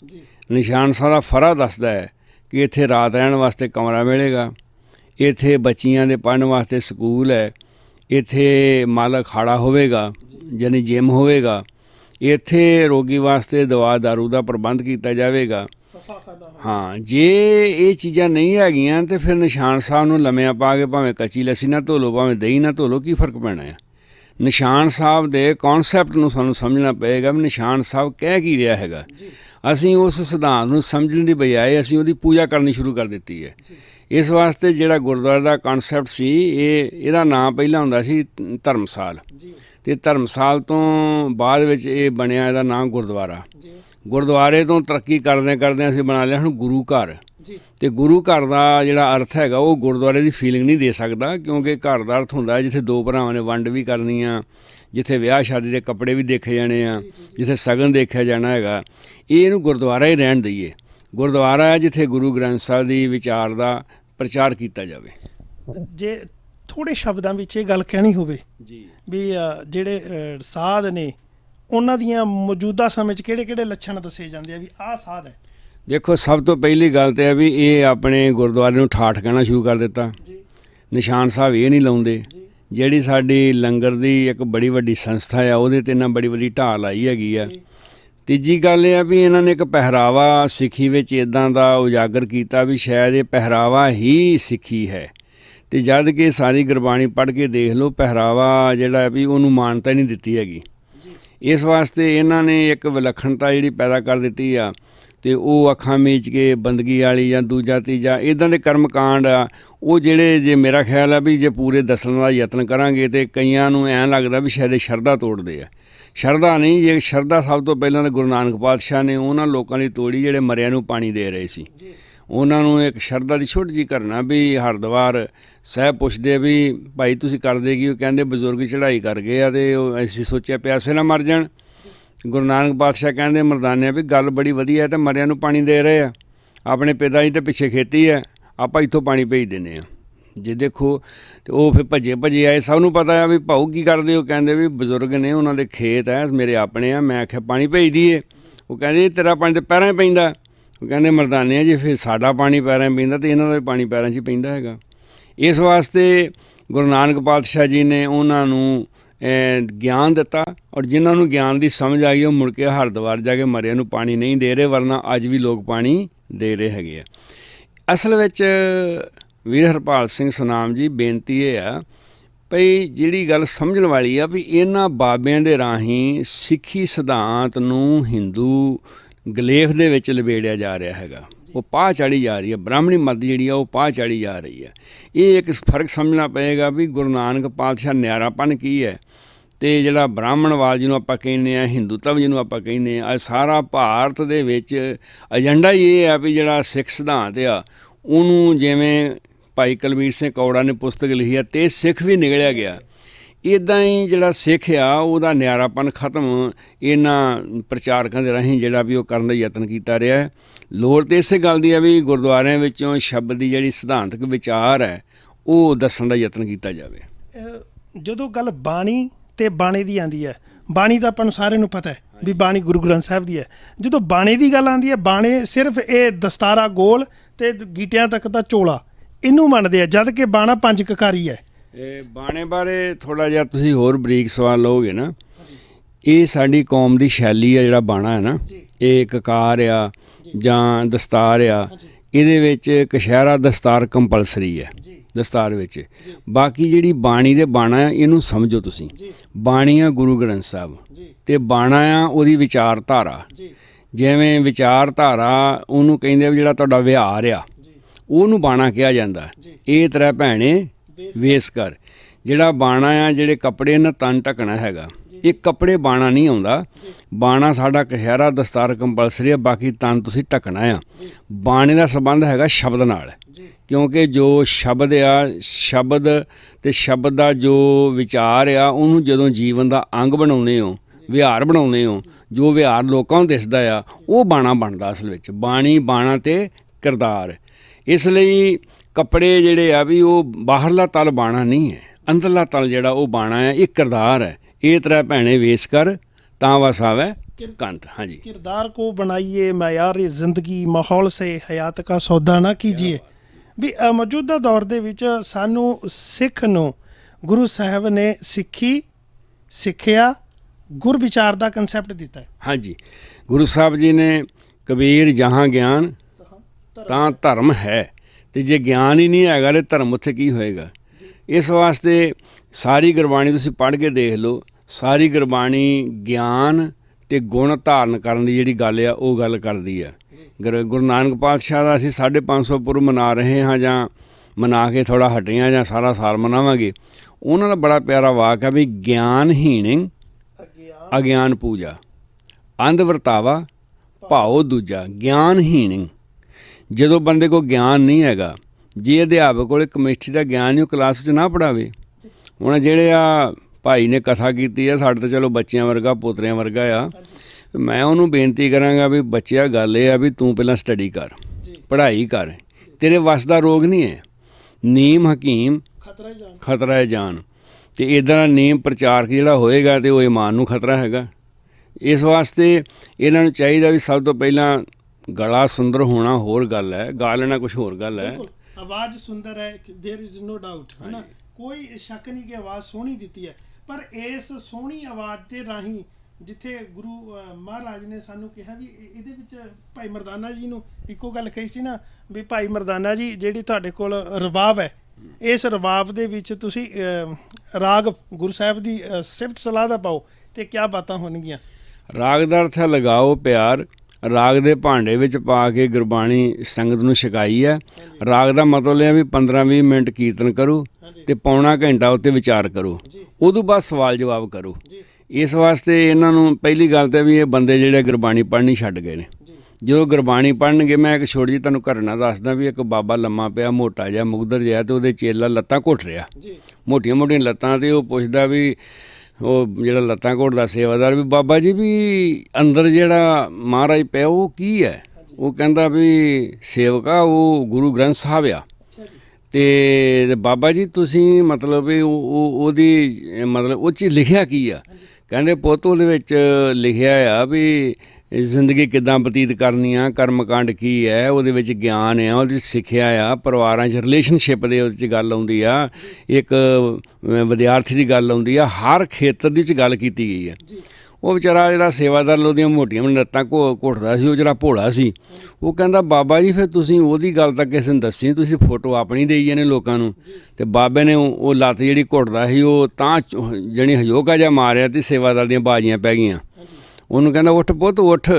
ਨਿਸ਼ਾਨ ਸਾਹਿਬ ਦਾ ਫਰਾ ਦੱਸਦਾ ਹੈ ਕਿ ਇੱਥੇ ਰਾਤ ਰਹਿਣ ਵਾਸਤੇ ਕਮਰਾ ਮਿਲੇਗਾ ਇੱਥੇ ਬੱਚੀਆਂ ਦੇ ਪੜ੍ਹਨ ਵਾਸਤੇ ਸਕੂਲ ਹੈ ਇੱਥੇ ਮਾਲਕ ਖਾੜਾ ਹੋਵੇਗਾ ਯਾਨੀ ਜਿਮ ਹੋਵੇਗਾ ਇੱਥੇ ਰੋਗੀ ਵਾਸਤੇ ਦਵਾ ਦਾਰੂ ਦਾ ਪ੍ਰਬੰਧ ਕੀਤਾ ਜਾਵੇਗਾ। ਹਾਂ ਜੇ ਇਹ ਚੀਜ਼ਾਂ ਨਹੀਂ ਹੈਗੀਆਂ ਤੇ ਫਿਰ ਨਿਸ਼ਾਨ ਸਾਹਿਬ ਨੂੰ ਲੰਮਿਆਂ ਪਾ ਕੇ ਭਾਵੇਂ ਕੱਚੀ ਲੱਸੀ ਨਾ ਧੋ ਲਓ ਭਾਵੇਂ ਦਹੀਂ ਨਾ ਧੋ ਲਓ ਕੀ ਫ਼ਰਕ ਪੈਣਾ ਹੈ ਨਿਸ਼ਾਨ ਸਾਹਿਬ ਦੇ ਕਨਸੈਪਟ ਨੂੰ ਸਾਨੂੰ ਸਮਝਣਾ ਪਏਗਾ ਵੀ ਨਿਸ਼ਾਨ ਸਾਹਿਬ ਕਹਿ ਕੀ ਰਿਹਾ ਹੈਗਾ। ਅਸੀਂ ਉਸ ਸਿਧਾਂਤ ਨੂੰ ਸਮਝਣ ਦੀ ਬਜਾਏ ਅਸੀਂ ਉਹਦੀ ਪੂਜਾ ਕਰਨੀ ਸ਼ੁਰੂ ਕਰ ਦਿੱਤੀ ਹੈ। ਇਸ ਵਾਸਤੇ ਜਿਹੜਾ ਗੁਰਦੁਆਰਾ ਦਾ ਕਨਸੈਪਟ ਸੀ ਇਹ ਇਹਦਾ ਨਾਮ ਪਹਿਲਾਂ ਹੁੰਦਾ ਸੀ ਧਰਮਸਾਲ। ਜੀ। ਤੇ ਧਰਮਸਾਲ ਤੋਂ ਬਾਅਦ ਵਿੱਚ ਇਹ ਬਣਿਆ ਇਹਦਾ ਨਾਮ ਗੁਰਦੁਆਰਾ। ਜੀ। ਗੁਰਦੁਆਰੇ ਤੋਂ ਤਰੱਕੀ ਕਰਦੇ ਕਰਦੇ ਅਸੀਂ ਬਣਾ ਲਿਆ ਹੁਣ ਗੁਰੂ ਘਰ। ਜੀ। ਤੇ ਗੁਰੂ ਘਰ ਦਾ ਜਿਹੜਾ ਅਰਥ ਹੈਗਾ ਉਹ ਗੁਰਦੁਆਰੇ ਦੀ ਫੀਲਿੰਗ ਨਹੀਂ ਦੇ ਸਕਦਾ ਕਿਉਂਕਿ ਘਰ ਦਾ ਅਰਥ ਹੁੰਦਾ ਜਿੱਥੇ ਦੋ ਭਰਾਵਾਂ ਨੇ ਵੰਡ ਵੀ ਕਰਨੀ ਆ ਜਿੱਥੇ ਵਿਆਹ ਸ਼ਾਦੀ ਦੇ ਕੱਪੜੇ ਵੀ ਦੇਖੇ ਜਾਣੇ ਆ ਜਿੱਥੇ ਸਗਨ ਦੇਖਿਆ ਜਾਣਾ ਹੈਗਾ ਇਹ ਇਹਨੂੰ ਗੁਰਦੁਆਰਾ ਹੀ ਰਹਿਣ ਦਈਏ। ਗੁਰਦੁਆਰਾ ਹੈ ਜਿੱਥੇ ਗੁਰੂ ਗ੍ਰੰਥ ਸਾਹਿਬ ਦੀ ਵਿਚਾਰ ਦਾ ਪ੍ਰਚਾਰ ਕੀਤਾ ਜਾਵੇ। ਜੇ ਥੋੜੇ ਸ਼ਬਦਾਂ ਵਿੱਚ ਇਹ ਗੱਲ ਕਹਿਣੀ ਹੋਵੇ ਜੀ। ਵੀ ਜਿਹੜੇ ਸਾਧ ਨੇ ਉਹਨਾਂ ਦੀਆਂ ਮੌਜੂਦਾ ਸਮੇਂ 'ਚ ਕਿਹੜੇ-ਕਿਹੜੇ ਲੱਛਣ ਦੱਸੇ ਜਾਂਦੇ ਆ ਵੀ ਆਹ ਸਾਧ ਹੈ? ਦੇਖੋ ਸਭ ਤੋਂ ਪਹਿਲੀ ਗੱਲ ਤੇ ਹੈ ਵੀ ਇਹ ਆਪਣੇ ਗੁਰਦੁਆਰੇ ਨੂੰ ਠਾਠ ਕਹਿਣਾ ਸ਼ੁਰੂ ਕਰ ਦਿੱਤਾ। ਜੀ। ਨਿਸ਼ਾਨ ਸਾਹਿਬ ਇਹ ਨਹੀਂ ਲਾਉਂਦੇ। ਜਿਹੜੀ ਸਾਡੀ ਲੰਗਰ ਦੀ ਇੱਕ ਬੜੀ ਵੱਡੀ ਸੰਸਥਾ ਆ ਉਹਦੇ ਤੇ ਇਹਨਾਂ ਬੜੀ ਵੱਡੀ ਢਾਲ ਲਾਈ ਹੈਗੀ ਆ। ਤੀਜੀ ਗੱਲ ਇਹ ਆ ਵੀ ਇਹਨਾਂ ਨੇ ਇੱਕ ਪਹਿਰਾਵਾ ਸਿੱਖੀ ਵਿੱਚ ਇਦਾਂ ਦਾ ਉਜਾਗਰ ਕੀਤਾ ਵੀ ਸ਼ਾਇਦ ਇਹ ਪਹਿਰਾਵਾ ਹੀ ਸਿੱਖੀ ਹੈ। ਤੇ ਜਦ ਕਿ ਸਾਰੀ ਗੁਰਬਾਣੀ ਪੜ੍ਹ ਕੇ ਦੇਖ ਲਓ ਪਹਿਰਾਵਾ ਜਿਹੜਾ ਵੀ ਉਹਨੂੰ ਮਾਨਤਾ ਨਹੀਂ ਦਿੱਤੀ ਹੈਗੀ। ਇਸ ਵਾਸਤੇ ਇਹਨਾਂ ਨੇ ਇੱਕ ਵਿਲੱਖਣਤਾ ਜਿਹੜੀ ਪੈਦਾ ਕਰ ਦਿੱਤੀ ਆ ਤੇ ਉਹ ਅੱਖਾਂ ਮੀਚ ਕੇ ਬੰਦਗੀ ਵਾਲੀ ਜਾਂ ਦੂਜਾ ਤੀਜਾ ਇਦਾਂ ਦੇ ਕਰਮਕਾਂਡ ਆ ਉਹ ਜਿਹੜੇ ਜੇ ਮੇਰਾ ਖਿਆਲ ਆ ਵੀ ਜੇ ਪੂਰੇ ਦੱਸਣ ਦਾ ਯਤਨ ਕਰਾਂਗੇ ਤੇ ਕਈਆਂ ਨੂੰ ਐਂ ਲੱਗਦਾ ਵੀ ਸ਼ਾਇਦ ਸ਼ਰਧਾ ਤੋੜਦੇ ਆ। ਸ਼ਰਧਾ ਨਹੀਂ ਇਹ ਸ਼ਰਧਾ ਸਭ ਤੋਂ ਪਹਿਲਾਂ ਗੁਰੂ ਨਾਨਕ ਪਾਤਸ਼ਾਹ ਨੇ ਉਹਨਾਂ ਲੋਕਾਂ ਦੀ ਤੋੜੀ ਜਿਹੜੇ ਮਰਿਆਂ ਨੂੰ ਪਾਣੀ ਦੇ ਰਹੇ ਸੀ। ਉਹਨਾਂ ਨੂੰ ਇੱਕ ਸ਼ਰਧਾ ਦੀ ਛੋਟੀ ਜੀ ਕਰਨਾ ਵੀ ਹਰਦੁਆਰ ਸਾਹਿਬ ਪੁੱਛਦੇ ਵੀ ਭਾਈ ਤੁਸੀਂ ਕਰਦੇ ਕੀ ਉਹ ਕਹਿੰਦੇ ਬਜ਼ੁਰਗ ਚੜ੍ਹਾਈ ਕਰ ਗਏ ਆ ਤੇ ਉਹ ਅਸੀਂ ਸੋਚਿਆ ਪਿਆਸੇ ਨਾ ਮਰ ਜਾਣ। ਗੁਰੂ ਨਾਨਕ ਪਾਤਸ਼ਾਹ ਕਹਿੰਦੇ ਮਰਦਾਨੇ ਵੀ ਗੱਲ ਬੜੀ ਵਧੀਆ ਹੈ ਤੇ ਮਰਿਆਂ ਨੂੰ ਪਾਣੀ ਦੇ ਰਹੇ ਆ। ਆਪਣੇ ਪਿਤਾ ਜੀ ਤੇ ਪਿੱਛੇ ਖੇਤੀ ਹੈ, ਆਪਾਂ ਇੱਥੋਂ ਪਾਣੀ ਭੇਜ ਦਿੰਨੇ ਆ ਜੇ ਦੇਖੋ ਤੇ ਉਹ ਫਿਰ ਭੱਜੇ ਭੱਜੇ ਆਏ, ਸਭ ਨੂੰ ਪਤਾ ਆ ਵੀ ਭਾਊ ਕੀ ਕਰਦੇ ਹੋ? ਕਹਿੰਦੇ ਵੀ ਬਜ਼ੁਰਗ ਨੇ ਉਹਨਾਂ ਦੇ ਖੇਤ ਹੈ, ਮੇਰੇ ਆਪਣੇ ਆ, ਮੈਂ ਆਖਿਆ ਪਾਣੀ ਭੇਜ ਦਈਏ। ਉਹ ਕਹਿੰਦੇ ਤੇਰਾ ਪਾਣੀ ਤੇ ਪੈਰਾਂ 'ਚ ਪੈਂਦਾ। ਉਹ ਕਹਿੰਦੇ ਮਰਦਾਨੇ ਆ ਜੇ, ਫਿਰ ਸਾਡਾ ਪਾਣੀ ਪੈਰਾਂ 'ਚ ਪੈਂਦਾ ਤੇ ਇਹਨਾਂ ਦਾ ਵੀ ਪਾਣੀ ਪੈਰਾਂ 'ਚ ਹੀ ਪੈਂਦਾ ਹੈਗਾ। ਇਸ ਵਾਸਤੇ ਗੁਰੂ ਨਾਨਕ ਪਾਤਸ਼ਾਹ ਜੀ ਨੇ ਉਹਨਾਂ ਨੂੰ ਗਿਆਨ ਦਿੱਤਾ ਔਰ ਜਿਨ੍ਹਾਂ ਨੂੰ ਗਿਆਨ ਦੀ ਸਮਝ ਆ ਗਈ ਉਹ ਮੁੜ ਕੇ ਹਰਦੁਆਰ ਜਾ ਕੇ ਮਰਿਆਂ ਨੂੰ ਪਾਣੀ ਨਹੀਂ ਦੇ ਰਹੇ, ਵਰਨਾ ਅੱਜ ਵੀ ਲੋਕ ਪਾਣੀ ਦੇ ਰਹੇ ਹੈਗੇ ਆ। ਅਸਲ ਵਿੱਚ ਵੀਰ ਹਰਪਾਲ ਸਿੰਘ ਸੁਨਾਮ ਜੀ, ਬੇਨਤੀ ਇਹ ਆ ਭਈ ਜਿਹੜੀ ਗੱਲ ਸਮਝਣ ਵਾਲੀ ਆ ਵੀ ਇਹਨਾਂ ਬਾਬਿਆਂ ਦੇ ਰਾਹੀਂ ਸਿੱਖੀ ਸਿਧਾਂਤ ਨੂੰ ਹਿੰਦੂ ਗਲੇਫ ਦੇ ਵਿੱਚ ਲਵੇੜਿਆ ਜਾ ਰਿਹਾ ਹੈਗਾ। ਉਹ ਪਾਹ ਚੜੀ ਜਾ ਰਹੀ ਹੈ, ਬ੍ਰਾਹਮਣੀ ਮੱਤ ਜਿਹੜੀ ਆ, ਉਹ ਪਾਹ ਚੜੀ ਜਾ ਰਹੀ ਹੈ। ਇਹ ਇੱਕ ਫ਼ਰਕ ਸਮਝਣਾ ਪਏਗਾ ਵੀ ਗੁਰੂ ਨਾਨਕ ਪਾਤਸ਼ਾਹ ਨਿਆਰਾਪਨ ਕੀ ਹੈ ਤੇ ਜਿਹੜਾ ਬ੍ਰਾਹਮਣਵਾਦ ਜਿਹਨੂੰ ਆਪਾਂ ਕਹਿੰਦੇ ਆ ਹਿੰਦੂਤਵ ਜਿਹਨੂੰ ਆਪਾਂ ਕਹਿੰਦੇ ਆ ਸਾਰਾ ਭਾਰਤ ਦੇ ਵਿੱਚ ਏਜੰਡਾ ਹੀ ਇਹ ਆ ਵੀ ਜਿਹੜਾ ਸਿੱਖ ਸਿਧਾਂਤ ਆ, ਉਹਨੂੰ ਜਿਵੇਂ ਭਾਈ ਕੁਲਬੀਰ ਸਿੰਘ ਕੌੜਾ ਨੇ ਪੁਸਤਕ ਲਿਖੀ ਆ, ਤੇ ਸਿੱਖ ਵੀ ਨਿਕਲਿਆ ਗਿਆ। ਇਦਾਂ ਹੀ ਜਿਹੜਾ ਸਿੱਖ ਆ, ਉਹਦਾ ਨਿਆਰਾਪਨ ਖਤਮ। ਇਹਨਾਂ ਪ੍ਰਚਾਰਕਾਂ ਦੇ ਰਾਹੀਂ ਜਿਹੜਾ ਵੀ ਉਹ ਕਰਨ ਦਾ ਯਤਨ ਕੀਤਾ ਰਿਹਾ ਲੋੜ ਤੇ ਇਸੇ ਗੱਲ ਦੀ ਆ ਵੀ ਗੁਰਦੁਆਰਿਆਂ ਵਿੱਚੋਂ ਸ਼ਬਦ ਦੀ ਜਿਹੜੀ ਸਿਧਾਂਤਕ ਵਿਚਾਰ ਹੈ, ਉਹ ਦੱਸਣ ਦਾ ਯਤਨ ਕੀਤਾ ਜਾਵੇ। ਜਦੋਂ ਗੱਲ ਬਾਣੀ ਤੇ ਬਾਣੀ ਦੀ ਆਂਦੀ ਹੈ, ਬਾਣੀ ਤਾਂ ਆਪਾਂ ਨੂੰ ਸਾਰਿਆਂ ਨੂੰ ਪਤਾ ਹੈ ਵੀ ਬਾਣੀ ਗੁਰੂ ਗ੍ਰੰਥ ਸਾਹਿਬ ਦੀ ਹੈ। ਜਦੋਂ ਬਾਣੀ ਦੀ ਗੱਲ ਆਂਦੀ ਹੈ, ਬਾਣੇ ਸਿਰਫ ਇਹ ਦਸਤਾਰਾ ਗੋਲ ਤੇ ਗੀਟਿਆਂ ਤੱਕ ਦਾ ਚੋਲਾ, ਇਹਨੂੰ ਮੰਨਦੇ ਆ, ਜਦ ਕਿ ਬਾਣਾ ਪੰਜ ਕਕਾਰੀ ਹੈ। ਇਹ ਬਾਣੇ ਬਾਰੇ ਥੋੜਾ ਜਿਹਾ ਤੁਸੀਂ ਹੋਰ ਬਰੀਕ ਸਵਾਲ ਲਓਗੇ ਨਾ। ਇਹ ਸਾਡੀ ਕੌਮ ਦੀ ਸ਼ੈਲੀ ਆ ਜਿਹੜਾ ਬਾਣਾ ਹੈ ਨਾ। ਇਹ ਕਕਾਰ ਆ ਜਾਂ। ਦਸਤਾਰ ਆ। ਇਹਦੇ ਵਿੱਚ ਕਸ਼ਹਿਰਾ ਦਸਤਾਰ ਕੰਪਲਸਰੀ ਹੈ। ਦਸਤਾਰ ਵਿੱਚ। ਬਾਕੀ ਜਿਹੜੀ ਬਾਣੀ ਦੇ ਬਾਣਾ ਇਹਨੂੰ ਸਮਝੋ ਤੁਸੀਂ। ਬਾਣੀ ਆ ਗੁਰੂ ਗ੍ਰੰਥ ਸਾਹਿਬ। ਤੇ ਬਾਣਾ ਆ ਉਹਦੀ ਵਿਚਾਰਧਾਰਾ। ਜਿਵੇਂ ਵਿਚਾਰਧਾਰਾ ਉਹਨੂੰ ਕਹਿੰਦੇ ਜਿਹੜਾ ਤੁਹਾਡਾ ਵਿਹਾਰ ਆ। ਉਹਨੂੰ ਬਾਣਾ ਕਿਹਾ ਜਾਂਦਾ। ਇਹ ਤਰ੍ਹਾਂ ਭੈਣੇ ਵੇਸ ਕਰ। ਜਿਹੜਾ ਬਾਣਾ ਆ ਜਿਹੜੇ ਕੱਪੜੇ ਨਾਲ ਤਨ ਢਕਣਾ ਹੈਗਾ। ਇਹ ਕੱਪੜੇ ਬਾਣਾ ਨਹੀਂ ਆਉਂਦਾ। ਬਾਣਾ ਸਾਡਾ ਕਸ਼ਹਿਰਾ ਦਸਤਾਰ ਕੰਪਲਸਰੀ ਆ ਬਾਕੀ ਤਨ ਤੁਸੀਂ ਢਕਣਾ ਆ। ਬਾਣੇ ਦਾ ਸੰਬੰਧ ਹੈਗਾ ਸ਼ਬਦ ਨਾਲ। ਕਿਉਂਕਿ ਜੋ ਸ਼ਬਦ ਆ ਸ਼ਬਦ ਤੇ ਸ਼ਬਦ ਦਾ ਜੋ ਵਿਚਾਰ ਆ ਉਹਨੂੰ ਜਦੋਂ ਜੀਵਨ ਦਾ ਅੰਗ ਬਣਾਉਂਦੇ ਹੋ ਵਿਹਾਰ ਬਣਾਉਂਦੇ ਹੋ ਜੋ ਵਿਹਾਰ ਲੋਕਾਂ ਨੂੰ ਦਿਸਦਾ ਆ ਉਹ ਬਾਣਾ ਬਣਦਾ ਅਸਲ ਵਿੱਚ। ਬਾਣੀ ਬਾਣਾ ਤੇ ਕਿਰਦਾਰ। ਇਸ ਲਈ ਕੱਪੜੇ ਜਿਹੜੇ ਆ ਵੀ ਉਹ ਬਾਹਰਲਾ ਤਲ ਬਾਣਾ ਨਹੀਂ ਹੈ। ਅੰਦਰਲਾ ਤਲ ਜਿਹੜਾ ਉਹ ਬਾਣਾ ਹੈ ਇਹ ਕਿਰਦਾਰ ਹੈ। ਇਹ ਤਰ੍ਹਾਂ ਭੈਣੇ ਵੇਸ ਕਰ ਤਾਂ ਵਸਾਵੇ ਕੰਤ। ਹਾਂਜੀ। ਕਿਰਦਾਰ ਕੋ ਬਣਾਈਏ ਮਿਆਰ ਜ਼ਿੰਦਗੀ ਮਾਹੌਲ ਸੇ ਹਯਾਤ ਕਾ ਸੌਦਾ ਨਾ ਕੀਜੀਏ। ਵੀ ਮੌਜੂਦਾ ਦੌਰ ਦੇ ਵਿੱਚ ਸਾਨੂੰ ਸਿੱਖ ਨੂੰ ਗੁਰੂ ਸਾਹਿਬ ਨੇ ਸਿੱਖੀ ਸਿੱਖਿਆ ਗੁਰ ਵਿਚਾਰ ਦਾ ਕਨਸੈਪਟ ਦਿੱਤਾ ਹਾਂਜੀ। ਗੁਰੂ ਸਾਹਿਬ ਜੀ ਨੇ ਕਬੀਰ ਜਹਾਂ ਗਿਆਨ ਤਾਂ ਧਰਮ ਹੈ। ਤੇ ਜੇ ਗਿਆਨ ਹੀ ਨਹੀਂ ਹੈਗਾ ਤੇ ਧਰਮ ਉੱਥੇ ਕੀ ਹੋਏਗਾ? ਇਸ ਵਾਸਤੇ ਸਾਰੀ ਗੁਰਬਾਣੀ ਤੁਸੀਂ ਪੜ੍ਹ ਕੇ ਦੇਖ ਲਓ, ਸਾਰੀ ਗੁਰਬਾਣੀ ਗਿਆਨ ਤੇ ਗੁਣ ਧਾਰਨ ਕਰਨ ਦੀ ਜਿਹੜੀ ਗੱਲ ਆ, ਉਹ ਗੱਲ ਕਰਦੀ ਆ। ਗੁਰ- ਗੁਰੂ ਨਾਨਕ ਪਾਤਸ਼ਾਹ ਦਾ ਅਸੀਂ 550 ਪੁਰਬ ਮਨਾ ਰਹੇ ਹਾਂ ਜਾਂ ਮਨਾ ਕੇ ਥੋੜਾ ਹਟੇ ਜਾਂ ਸਾਰਾ ਸਾਲ ਮਨਾਵਾਂਗੇ। ਉਹਨਾਂ ਦਾ ਬੜਾ ਪਿਆਰਾ ਵਾਕ ਆ ਵੀ ਗਿਆਨ ਗਿਆਨਹੀਣ ਅਗਿਆਨ ਪੂਜਾ, ਅੰਧ ਵਰਤਾਵਾ ਭਾਉ ਦੂਜਾ, ਗਿਆਨਹੀਣ ਜਦੋਂ ਬੰਦੇ ਕੋਲ ਗਿਆਨ ਨਹੀਂ ਹੈਗਾ ਜੇ ਅਧਿਆਪਕ ਕੋਲ ਕੈਮਿਸਟਰੀ ਦਾ ਗਿਆਨ ਹੀ ਉਹ ਕਲਾਸ 'ਚ ਨਾ ਪੜਾਵੇ ਹੁਣ ਜਿਹੜੇ ਆ ਭਾਈ ਨੇ ਕਥਾ ਕੀਤੀ ਆ ਸਾਡੇ ਤਾਂ ਚਲੋ ਬੱਚਿਆਂ ਵਰਗਾ ਪੋਤਰਿਆਂ ਵਰਗਾ ਆ। ਮੈਂ ਉਹਨੂੰ ਬੇਨਤੀ ਕਰਾਂਗਾ ਵੀ ਬੱਚਿਆ ਗੱਲ ਇਹ ਆ ਵੀ ਤੂੰ ਪਹਿਲਾਂ ਸਟੱਡੀ ਕਰ ਪੜ੍ਹਾਈ ਕਰ। ਤੇਰੇ ਵੱਸ ਦਾ ਰੋਗ ਨਹੀਂ ਹੈ। ਨੀਮ ਹਕੀਮ ਖਤਰਾ ਜਾਨ। ਖਤਰਾ ਹੈ ਜਾਨ। ਤੇ ਇਦਾਂ ਦਾ ਨੇਮ ਪ੍ਰਚਾਰਕ ਜਿਹੜਾ ਹੋਏਗਾ ਤੇ ਉਹ ਇਮਾਨ ਨੂੰ ਖਤਰਾ ਹੈਗਾ। ਇਸ ਵਾਸਤੇ ਇਹਨਾਂ ਨੂੰ ਚਾਹੀਦਾ ਵੀ ਸਭ ਤੋਂ ਪਹਿਲਾਂ ਗਲਾ ਸੁੰਦਰ ਹੋਣਾ ਹੋਰ ਗੱਲ ਹੈ ਗਾ ਲੈਣਾ ਕੁਝ ਹੋਰ ਗੱਲ ਹੈ ਬਿਲਕੁਲ ਆਵਾਜ਼ ਸੁੰਦਰ ਹੈ देयर इज नो डाउट है ना ਕੋਈ ਸ਼ੱਕ ਨਹੀਂ ਕਿ ਆਵਾਜ਼ ਸੋਹਣੀ ਦਿੱਤੀ ਹੈ ਪਰ ਇਸ ਸੋਹਣੀ ਆਵਾਜ਼ ਦੇ ਰਾਹੀਂ ਜਿੱਥੇ ਗੁਰੂ ਅਹ, ਮਹਾਰਾਜ ਨੇ ਸਾਨੂੰ ਕਿਹਾ ਵੀ ਇਹ- ਇਹਦੇ ਵਿੱਚ ਭਾਈ ਮਰਦਾਨਾ ਜੀ ਨੂੰ ਇੱਕੋ ਗੱਲ ਕਹੀ ਸੀ ਨਾ ਵੀ ਭਾਈ ਮਰਦਾਨਾ ਜੀ ਜਿਹੜੀ ਤੁਹਾਡੇ ਕੋਲ ਰਬਾਬ ਹੈ ਇਸ ਰਬਾਬ ਦੇ ਵਿੱਚ ਤੁਸੀਂ ਅਹ, ਰਾਗ ਗੁਰੂ ਸਾਹਿਬ ਦੀ ਅਹ, ਸਿਫਤ ਸਲਾਹ ਦਾ ਪਾਓ ਤੇ ਕੀ ਬਾਤਾਂ ਹੋਣਗੀਆਂ ਰਾਗ ਦਾ ਅਰਥ ਹੈ ਲਗਾਓ ਪਿਆਰ ਰਾਗ ਦੇ ਭਾਂਡੇ ਵਿੱਚ ਪਾ ਕੇ ਗੁਰਬਾਣੀ ਸੰਗਤ ਨੂੰ ਛਕਾਈ ਹੈ। ਰਾਗ ਦਾ ਮਤਲਬ ਇਹ ਵੀ 15-20 ਮਿੰਟ ਕੀਰਤਨ ਕਰੋ ਤੇ ਪੌਣਾ ਘੰਟਾ ਉੱਤੇ ਵਿਚਾਰ ਕਰੋ। ਜੀ। ਉਦੋਂ ਬਾਅਦ ਸਵਾਲ ਜਵਾਬ ਕਰੋ। ਜੀ। ਇਸ ਵਾਸਤੇ ਇਹਨਾਂ ਨੂੰ ਪਹਿਲੀ ਗੱਲ ਤਾਂ ਵੀ ਇਹ ਬੰਦੇ ਜਿਹੜੇ ਗੁਰਬਾਣੀ ਪੜ੍ਹਨੀ ਛੱਡ ਗਏ ਨੇ। ਜੀ। ਜਦੋਂ ਗੁਰਬਾਣੀ ਪੜ੍ਹਨਗੇ ਮੈਂ ਇੱਕ ਛੋਟੀ ਜਿਹੀ ਤੁਹਾਨੂੰ ਘਟਨਾ ਦੱਸਦਾ ਵੀ ਇੱਕ ਬਾਬਾ ਲੰਮਾ ਪਿਆ ਮੋਟਾ ਜਿਹਾ ਮੁਗਦਰ ਜਿਹਾ ਤੇ ਉਹਦੇ ਚੇਲਾ ਲੱਤਾਂ ਘੁੱਟ ਰਿਹਾ। ਜੀ। ਮੋਟੀਆਂ ਮੋਟੀਆਂ ਲੱਤਾਂ ਤੇ ਉਹ ਪੁੱਛਦਾ ਵੀ ਉਹ ਜਿਹੜਾ ਲੱਤਾਂ ਘੋੜਦਾ ਸੇਵਾਦਾਰ ਵੀ, ਬਾਬਾ ਜੀ ਵੀ ਅੰਦਰ ਜਿਹੜਾ ਮਹਾਰਾਜ ਪਿਆ, ਉਹ ਕੀ ਹੈ? ਉਹ ਕਹਿੰਦਾ ਵੀ ਸੇਵਕਾ, ਉਹ ਗੁਰੂ ਗ੍ਰੰਥ ਸਾਹਿਬ ਆ। ਅੱਛਾ ਤੇ ਬਾਬਾ ਜੀ ਤੁਸੀਂ ਮਤਲਬ ਵੀ ਉਹ, ਉਹਦੀ ਮਤਲਬ ਉਹ ਚ ਲਿਖਿਆ ਕੀ ਆ? ਕਹਿੰਦੇ ਪੁੱਤ ਉਹਦੇ ਵਿੱਚ ਲਿਖਿਆ ਆ ਵੀ ਜ਼ਿੰਦਗੀ ਕਿਦਾਂ ਬਤੀਤ ਕਰਨੀ ਆ ਕਰਮਕਾਂਡ ਕੀ ਹੈ ਉਹਦੇ ਵਿੱਚ ਗਿਆਨ ਆ ਉਹਦੀ ਸਿੱਖਿਆ ਆ ਪਰਿਵਾਰਾਂ 'ਚ ਰਿਲੇਸ਼ਨਸ਼ਿਪ ਦੇ ਉਹਦੇ 'ਚ ਗੱਲ ਆਉਂਦੀ ਆ ਇੱਕ ਵਿਦਿਆਰਥੀ ਦੀ ਗੱਲ ਆਉਂਦੀ ਆ ਹਰ ਖੇਤਰ ਦੀ ਚ ਗੱਲ ਕੀਤੀ ਗਈ ਆ। ਜੀ। ਉਹ ਵਿਚਾਰਾ ਜਿਹੜਾ ਸੇਵਾਦਾਰ ਉਹਦੀਆਂ ਮੋਟੀਆਂ ਲੱਤਾਂ ਘੋ ਘੁੱਟਦਾ ਸੀ ਉਹ ਜਿਹੜਾ ਭੋਲਾ ਸੀ। ਉਹ ਕਹਿੰਦਾ ਬਾਬਾ ਜੀ ਫਿਰ ਤੁਸੀਂ ਉਹਦੀ ਗੱਲ ਤਾਂ ਕਿਸੇ ਨੂੰ ਦੱਸੀ ਤੁਸੀਂ ਫੋਟੋ ਆਪਣੀ ਦੇਈ ਜਾਂਦੇ ਲੋਕਾਂ ਨੂੰ। ਤੇ ਬਾਬੇ ਨੇ ਉਹ ਲੱਤ ਜਿਹੜੀ ਘੁੱਟਦਾ ਸੀ ਉਹ ਤਾਂ ਜਣੀ ਹਯੋਗਾ ਜਿਹਾ ਮਾਰਿਆ ਤੇ ਸੇਵਾਦਾਰ ਦੀਆਂ ਬਾਜੀਆਂ ਪੈ ਗਈਆਂ। ਉਹਨੂੰ ਕਹਿੰਦਾ ਉੱਠ ਪੁੱਤ ਉੱਠ।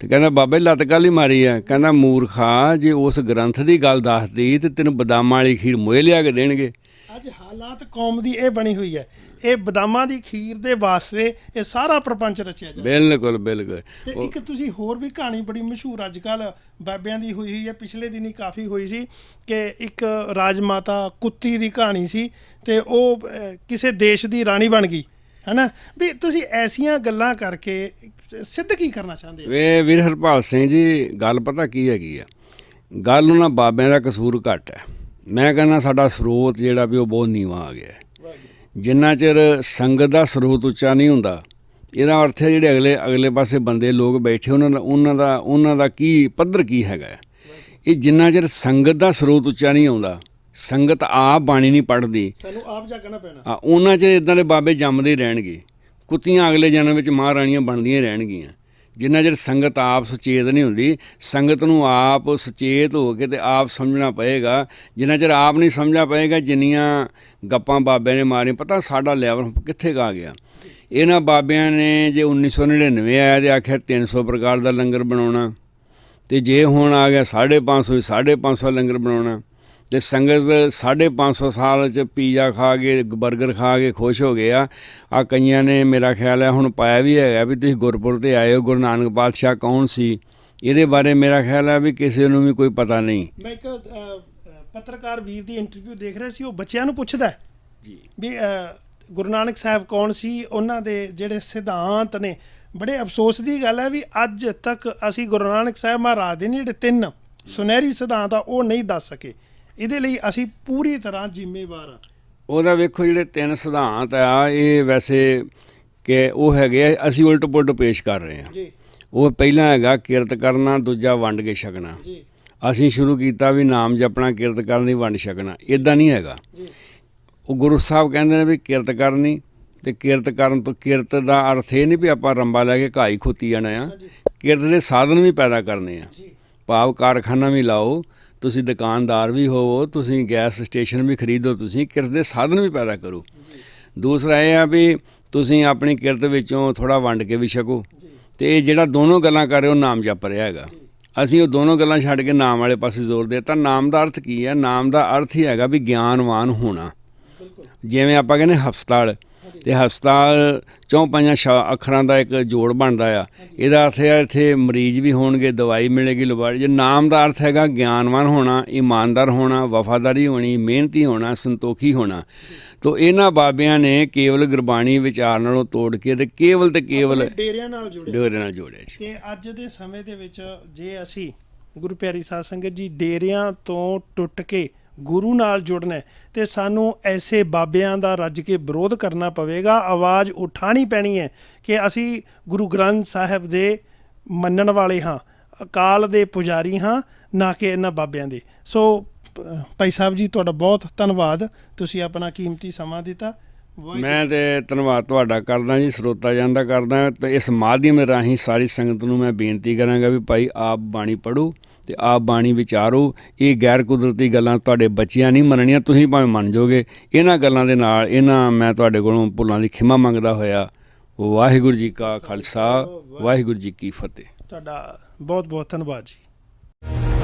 ਤੇ ਕਹਿੰਦਾ ਬਾਬੇ ਲੱਤ ਕਾਲੀ ਮਾਰੀ ਆ ਕਹਿੰਦਾ ਮੂਰਖਾ ਜੇ ਉਸ ਗ੍ਰੰਥ ਦੀ ਗੱਲ ਦੱਸਦੀ ਤੇ ਤੈਨੂੰ ਬਦਾਮਾਂ ਵਾਲੀ ਖੀਰ ਮੋਏ ਲਿਆ ਕੇ ਦੇਣਗੇ। ਅੱਜ ਹਾਲਾਤ ਕੌਮ ਦੀ ਇਹ ਬਣੀ ਹੋਈ ਹੈ ਇਹ ਬਦਾਮਾਂ ਦੀ ਖੀਰ ਦੇ ਵਾਸਤੇ ਇਹ ਸਾਰਾ ਪ੍ਰਪੰਚ ਰਚਿਆ ਜਾਂਦਾ। ਬਿਲਕੁਲ ਬਿਲਕੁਲ। ਤੇ ਇੱਕ ਤੁਸੀਂ ਹੋਰ ਵੀ ਕਹਾਣੀ ਬੜੀ ਮਸ਼ਹੂਰ ਅੱਜ ਕੱਲ ਬਾਬਿਆਂ ਦੀ ਹੋਈ ਹੋਈ ਹੈ ਪਿਛਲੇ ਦਿਨੀ ਕਾਫੀ ਹੋਈ ਸੀ ਕਿ ਇੱਕ ਰਾਜਮਾਤਾ ਕੁੱਤੀ ਦੀ ਕਹਾਣੀ ਸੀ ਤੇ ਉਹ ਕਿਸੇ ਦੇਸ਼ ਦੀ ਰਾਣੀ ਬਣ ਗਈ। ਹੈਨਾ? ਵੀ ਤੁਸੀਂ ਐਸੀਆਂ ਗੱਲਾਂ ਕਰਕੇ ਸਿੱਧ ਕੀ ਕਰਨਾ ਚਾਹੁੰਦੇ ਹੋ ਵੇ ਵੀਰ ਹਰਪਾਲ ਸਿੰਘ ਜੀ ਗੱਲ ਪਤਾ ਕੀ ਹੈਗੀ ਆ? ਗੱਲ ਉਹਨਾਂ ਬਾਬਿਆਂ ਦਾ ਕਸੂਰ ਘੱਟ ਹੈ। ਮੈਂ ਕਹਿੰਦਾ ਸਾਡਾ ਸਰੋਤ ਜਿਹੜਾ ਵੀ ਉਹ ਬਹੁਤ ਨੀਵਾਂ ਆ ਗਿਆ। ਜਿੰਨਾ ਚਿਰ ਸੰਗਤ ਦਾ ਸਰੋਤ ਉੱਚਾ ਨਹੀਂ ਹੁੰਦਾ ਇਹਦਾ ਅਰਥ ਹੈ ਜਿਹੜੇ ਅਗਲੇ ਅਗਲੇ ਪਾਸੇ ਬੰਦੇ ਲੋਕ ਬੈਠੇ ਉਹਨਾਂ ਦਾ ਉਹਨਾਂ ਦਾ ਉਹਨਾਂ ਦਾ ਕੀ ਪੱਧਰ ਕੀ ਹੈਗਾ। ਇਹ ਜਿੰਨਾ ਚਿਰ ਸੰਗਤ ਦਾ ਸਰੋਤ ਉੱਚਾ ਨਹੀਂ ਆਉਂਦਾ ਸੰਗਤ ਆਪ ਬਾਣੀ ਨਹੀਂ ਪੜ੍ਹਦੀ ਸਾਨੂੰ ਆਪ ਜਾਗਣਾ ਪੈਣਾ। ਆ ਉਹਨਾਂ 'ਚ ਇਦਾਂ ਦੇ ਬਾਬੇ ਜੰਮਦੇ ਰਹਿਣਗੇ। ਕੁੱਤੀਆਂ ਅਗਲੇ ਜਨਮ ਵਿੱਚ ਮਹਾਰਾਣੀਆਂ ਬਣਦੀਆਂ ਰਹਿਣਗੀਆਂ। ਜਿੰਨਾ ਚਿਰ ਸੰਗਤ ਆਪ ਸੁਚੇਤ ਨਹੀਂ ਹੁੰਦੀ, ਸੰਗਤ ਨੂੰ ਆਪ ਸੁਚੇਤ ਹੋ ਕੇ ਤੇ ਆਪ ਸਮਝਣਾ ਪਏਗਾ। ਜਿੰਨਾ ਚਿਰ ਆਪ ਨਹੀਂ ਸਮਝਣਾ ਪਏਗਾ, ਜਿੰਨੀਆਂ ਗੱਪਾਂ ਬਾਬਿਆਂ ਨੇ ਮਾਰੀਆਂ, ਪਤਾ ਸਾਡਾ ਲੈਵਲ ਕਿੱਥੇ ਗਾ ਗਿਆ। ਇਹਨਾਂ ਬਾਬਿਆਂ ਨੇ ਜੇ 1999 ਆਇਆ ਤੇ ਆਖਿਆ 300 ਪ੍ਰਕਾਰ ਦਾ ਲੰਗਰ ਬਣਾਉਣਾ। ਤੇ ਜੇ ਹੁਣ ਆ ਗਿਆ 550 550 ਲੰਗਰ ਬਣਾਉਣਾ। ਤੇ ਸੰਗਤ 550 ਸਾਲ ਚ ਪੀਜ਼ਾ ਖਾ ਕੇ 버ਗਰ ਖਾ ਕੇ ਖੁਸ਼ ਹੋ ਗਏ ਆ। ਆ ਕਈਆਂ ਨੇ ਮੇਰਾ ਖਿਆਲ ਹੈ ਹੁਣ ਪਾਇਆ ਵੀ ਹੈਗਾ ਵੀ ਤੁਸੀਂ ਗੁਰਪੁਰ ਤੇ ਆਏ ਹੋ ਗੁਰੂ ਨਾਨਕ ਪਾਤਸ਼ਾਹ ਕੌਣ ਸੀ? ਇਹਦੇ ਬਾਰੇ ਮੇਰਾ ਖਿਆਲ ਹੈ ਵੀ ਕਿਸੇ ਨੂੰ ਵੀ ਕੋਈ ਪਤਾ ਨਹੀਂ। ਮੈਂ ਇੱਕ ਪੱਤਰਕਾਰ ਵੀਰ ਦੀ ਇੰਟਰਵਿਊ ਦੇਖ ਰਿਹਾ ਸੀ ਉਹ ਬੱਚਿਆਂ ਨੂੰ ਪੁੱਛਦਾ ਜੀ। ਵੀ ਗੁਰੂ ਨਾਨਕ ਸਾਹਿਬ ਕੌਣ ਸੀ? ਉਹਨਾਂ ਦੇ ਜਿਹੜੇ ਸਿਧਾਂਤ ਨੇ ਬੜੇ ਅਫਸੋਸ ਦੀ ਗੱਲ ਹੈ ਵੀ ਅੱਜ ਤੱਕ ਅਸੀਂ ਗੁਰੂ ਨਾਨਕ ਸਾਹਿਬ ਮਹਾਰਾਜ ਦੇ ਜਿਹੜੇ ਤਿੰਨ ਸੁਨਹਿਰੀ ਸਿਧਾਂਤ ਆ ਉਹ ਨਹੀਂ ਦੱਸ ਸਕੇ। ਇਹਦੇ ਲਈ ਅਸੀਂ ਪੂਰੀ ਤਰ੍ਹਾਂ ਜ਼ਿੰਮੇਵਾਰ ਹਾਂ ਉਹਦਾ ਵੇਖੋ ਜਿਹੜੇ ਤਿੰਨ ਸਿਧਾਂਤ ਆ ਇਹ ਵੈਸੇ ਕਿ ਉਹ ਹੈਗੇ ਆ, ਅਸੀਂ ਉਲਟ ਪੁਲਟ ਪੇਸ਼ ਕਰ ਰਹੇ ਹਾਂ ਜੀ। ਉਹ ਪਹਿਲਾ ਹੈਗਾ ਕਿਰਤ ਕਰਨਾ ਦੂਜਾ ਵੰਡ ਕੇ ਛਕਣਾ। ਜੀ। ਅਸੀਂ ਸ਼ੁਰੂ ਕੀਤਾ ਵੀ ਨਾਮ ਜਪਣਾ ਕਿਰਤ ਕਰਨੀ ਵੰਡ ਛਕਣਾ। ਇਦਾਂ ਨਹੀਂ ਹੈਗਾ। ਜੀ। ਉਹ ਗੁਰੂ ਸਾਹਿਬ ਕਹਿੰਦੇ ਨੇ ਵੀ ਕਿਰਤ ਕਰਨੀ ਤੇ ਕਿਰਤ ਕਰਨ ਤੋਂ ਕਿਰਤ ਦਾ ਅਰਥ ਇਹ ਨਹੀਂ ਵੀ ਆਪਾਂ ਰੰਬਾ ਲੈ ਕੇ ਘਾਈ ਖੋਤੀ ਜਾਣਾ ਆ। ਕਿਰਤ ਦੇ ਸਾਧਨ ਵੀ ਪੈਦਾ ਕਰਨੇ ਆ। ਜੀ। ਭਾਵ ਕਾਰਖਾਨਾ ਵੀ ਲਾਓ ਤੁਸੀਂ ਦੁਕਾਨਦਾਰ ਵੀ ਹੋਵੋ ਤੁਸੀਂ ਗੈਸ ਸਟੇਸ਼ਨ ਵੀ ਖਰੀਦੋ ਤੁਸੀਂ ਕਿਰਤ ਦੇ ਸਾਧਨ ਵੀ ਪੈਦਾ ਕਰੋ। ਦੂਸਰਾ ਇਹ ਆ ਵੀ ਤੁਸੀਂ ਆਪਣੀ ਕਿਰਤ ਵਿੱਚੋਂ ਥੋੜਾ ਵੰਡ ਕੇ ਵੀ ਛਕੋ। ਤੇ ਇਹ ਜਿਹੜਾ ਦੋਨੋਂ ਗੱਲਾਂ ਕਰ ਰਹੇ ਹੋ ਨਾਮ ਜਪ ਰਿਹਾ ਹੈਗਾ। ਅਸੀਂ ਉਹ ਦੋਨੋਂ ਗੱਲਾਂ ਛੱਡ ਕੇ ਨਾਮ ਵਾਲੇ ਪਾਸੇ ਜ਼ੋਰ ਦੇ ਤਾਂ ਨਾਮ ਦਾ ਅਰਥ ਕੀ ਹੈ? ਨਾਮ ਦਾ ਅਰਥ ਹੀ ਹੈਗਾ ਵੀ ਗਿਆਨਵਾਨ ਹੋਣਾ। ਜਿਵੇਂ ਆਪਾਂ ਕਹਿੰਦੇ ਹਸਪਤਾਲ ਤੇ ਹਸਪਤਾਲ ਚੌਂ ਪੰਜਾਂ ਸ਼ਾ- ਅੱਖਰਾਂ ਦਾ ਇੱਕ ਜੋੜ ਬਣਦਾ ਆ। ਇਹਦਾ ਅਰਥ ਹੈ ਇੱਥੇ ਮਰੀਜ਼ ਵੀ ਹੋਣਗੇ ਦਵਾਈ ਮਿਲੇਗੀ ਲਵਾੜੀ ਜੇ ਨਾਮ ਦਾ ਅਰਥ ਹੈਗਾ ਗਿਆਨਵਾਨ ਹੋਣਾ ਇਮਾਨਦਾਰ ਹੋਣਾ ਵਫਾਦਾਰੀ ਹੋਣੀ ਮਿਹਨਤੀ ਹੋਣਾ ਸੰਤੋਖੀ ਹੋਣਾ। ਤੋ ਇਹਨਾਂ ਬਾਬਿਆਂ ਨੇ ਕੇਵਲ ਗੁਰਬਾਣੀ ਵਿਚਾਰ ਨਾਲੋਂ ਤੋੜ ਕੇ ਤੇ ਕੇਵਲ ਤੇ ਕੇਵਲ ਡੇਰਿਆਂ ਨਾਲ ਜੁੜੇ ਡੋਰੇ ਨਾਲ ਜੋੜਿਆ ਜੀ। ਤੇ ਅੱਜ ਦੇ ਸਮੇਂ ਦੇ ਵਿੱਚ ਜੇ ਅਸੀਂ ਗੁਰੂ ਪਿਆਰੀ ਸਾਧ ਸੰਗਤ ਜੀ ਡੇਰਿਆਂ ਤੋਂ ਟੁੱਟ ਕੇ ਗੁਰੂ ਨਾਲ ਜੁੜਨਾ ਹੈ ਤੇ ਸਾਨੂੰ ਐਸੇ ਬਾਬਿਆਂ ਦਾ ਰੱਜ ਕੇ ਵਿਰੋਧ ਕਰਨਾ ਪਵੇਗਾ। ਆਵਾਜ਼ ਉਠਾਣੀ ਪੈਣੀ ਹੈ ਕਿ ਅਸੀਂ ਗੁਰੂ ਗ੍ਰੰਥ ਸਾਹਿਬ ਦੇ ਮੰਨਣ ਵਾਲੇ ਹਾਂ, ਅਕਾਲ ਦੇ ਪੁਜਾਰੀ ਹਾਂ, ਨਾ ਕਿ ਇਹਨਾਂ ਬਾਬਿਆਂ ਦੇ। ਸੋ ਭਾਈ ਸਾਹਿਬ ਜੀ, ਤੁਹਾਡਾ ਬਹੁਤ ਧੰਨਵਾਦ। ਤੁਸੀਂ ਆਪਣਾ ਕੀਮਤੀ ਸਮਾਂ ਦਿੱਤਾ। ਮੈਂ ਤੇ ਧੰਨਵਾਦ ਤੁਹਾਡਾ ਕਰਦਾ ਜੀ, ਸਰੋਤਾ ਜਾਂਦਾ ਕਰਦਾ। ਤੇ ਇਸ ਮਾਧਿਅਮ ਰਾਹੀਂ ਸਾਰੀ ਸੰਗਤ ਨੂੰ ਮੈਂ ਬੇਨਤੀ ਕਰਾਂਗਾ ਵੀ ਭਾਈ ਆਪ ਬਾਣੀ ਪੜੋ ਤੇ ਆਪ ਬਾਣੀ ਵਿਚਾਰੋ, ਇਹ ਗੈਰ ਕੁਦਰਤੀ ਗੱਲਾਂ ਤੁਹਾਡੇ ਬੱਚਿਆਂ ਨਹੀਂ ਮੰਨਣੀਆਂ, ਤੁਸੀਂ ਭਾਵੇਂ ਮੰਨ ਜਾਓਗੇ। ਇਹਨਾਂ ਗੱਲਾਂ ਦੇ ਨਾਲ, ਇਹਨਾਂ ਮੈਂ ਤੁਹਾਡੇ ਕੋਲੋਂ ਭੁੱਲਾਂ ਦੀ ਖਿਮਾ ਮੰਗਦਾ ਹੋਇਆ, ਵਾਹਿਗੁਰੂ ਜੀ ਕਾ ਖਾਲਸਾ, ਵਾਹਿਗੁਰੂ ਜੀ ਕੀ ਫਤਿਹ। ਤੁਹਾਡਾ ਬਹੁਤ ਬਹੁਤ ਧੰਨਵਾਦ ਜੀ।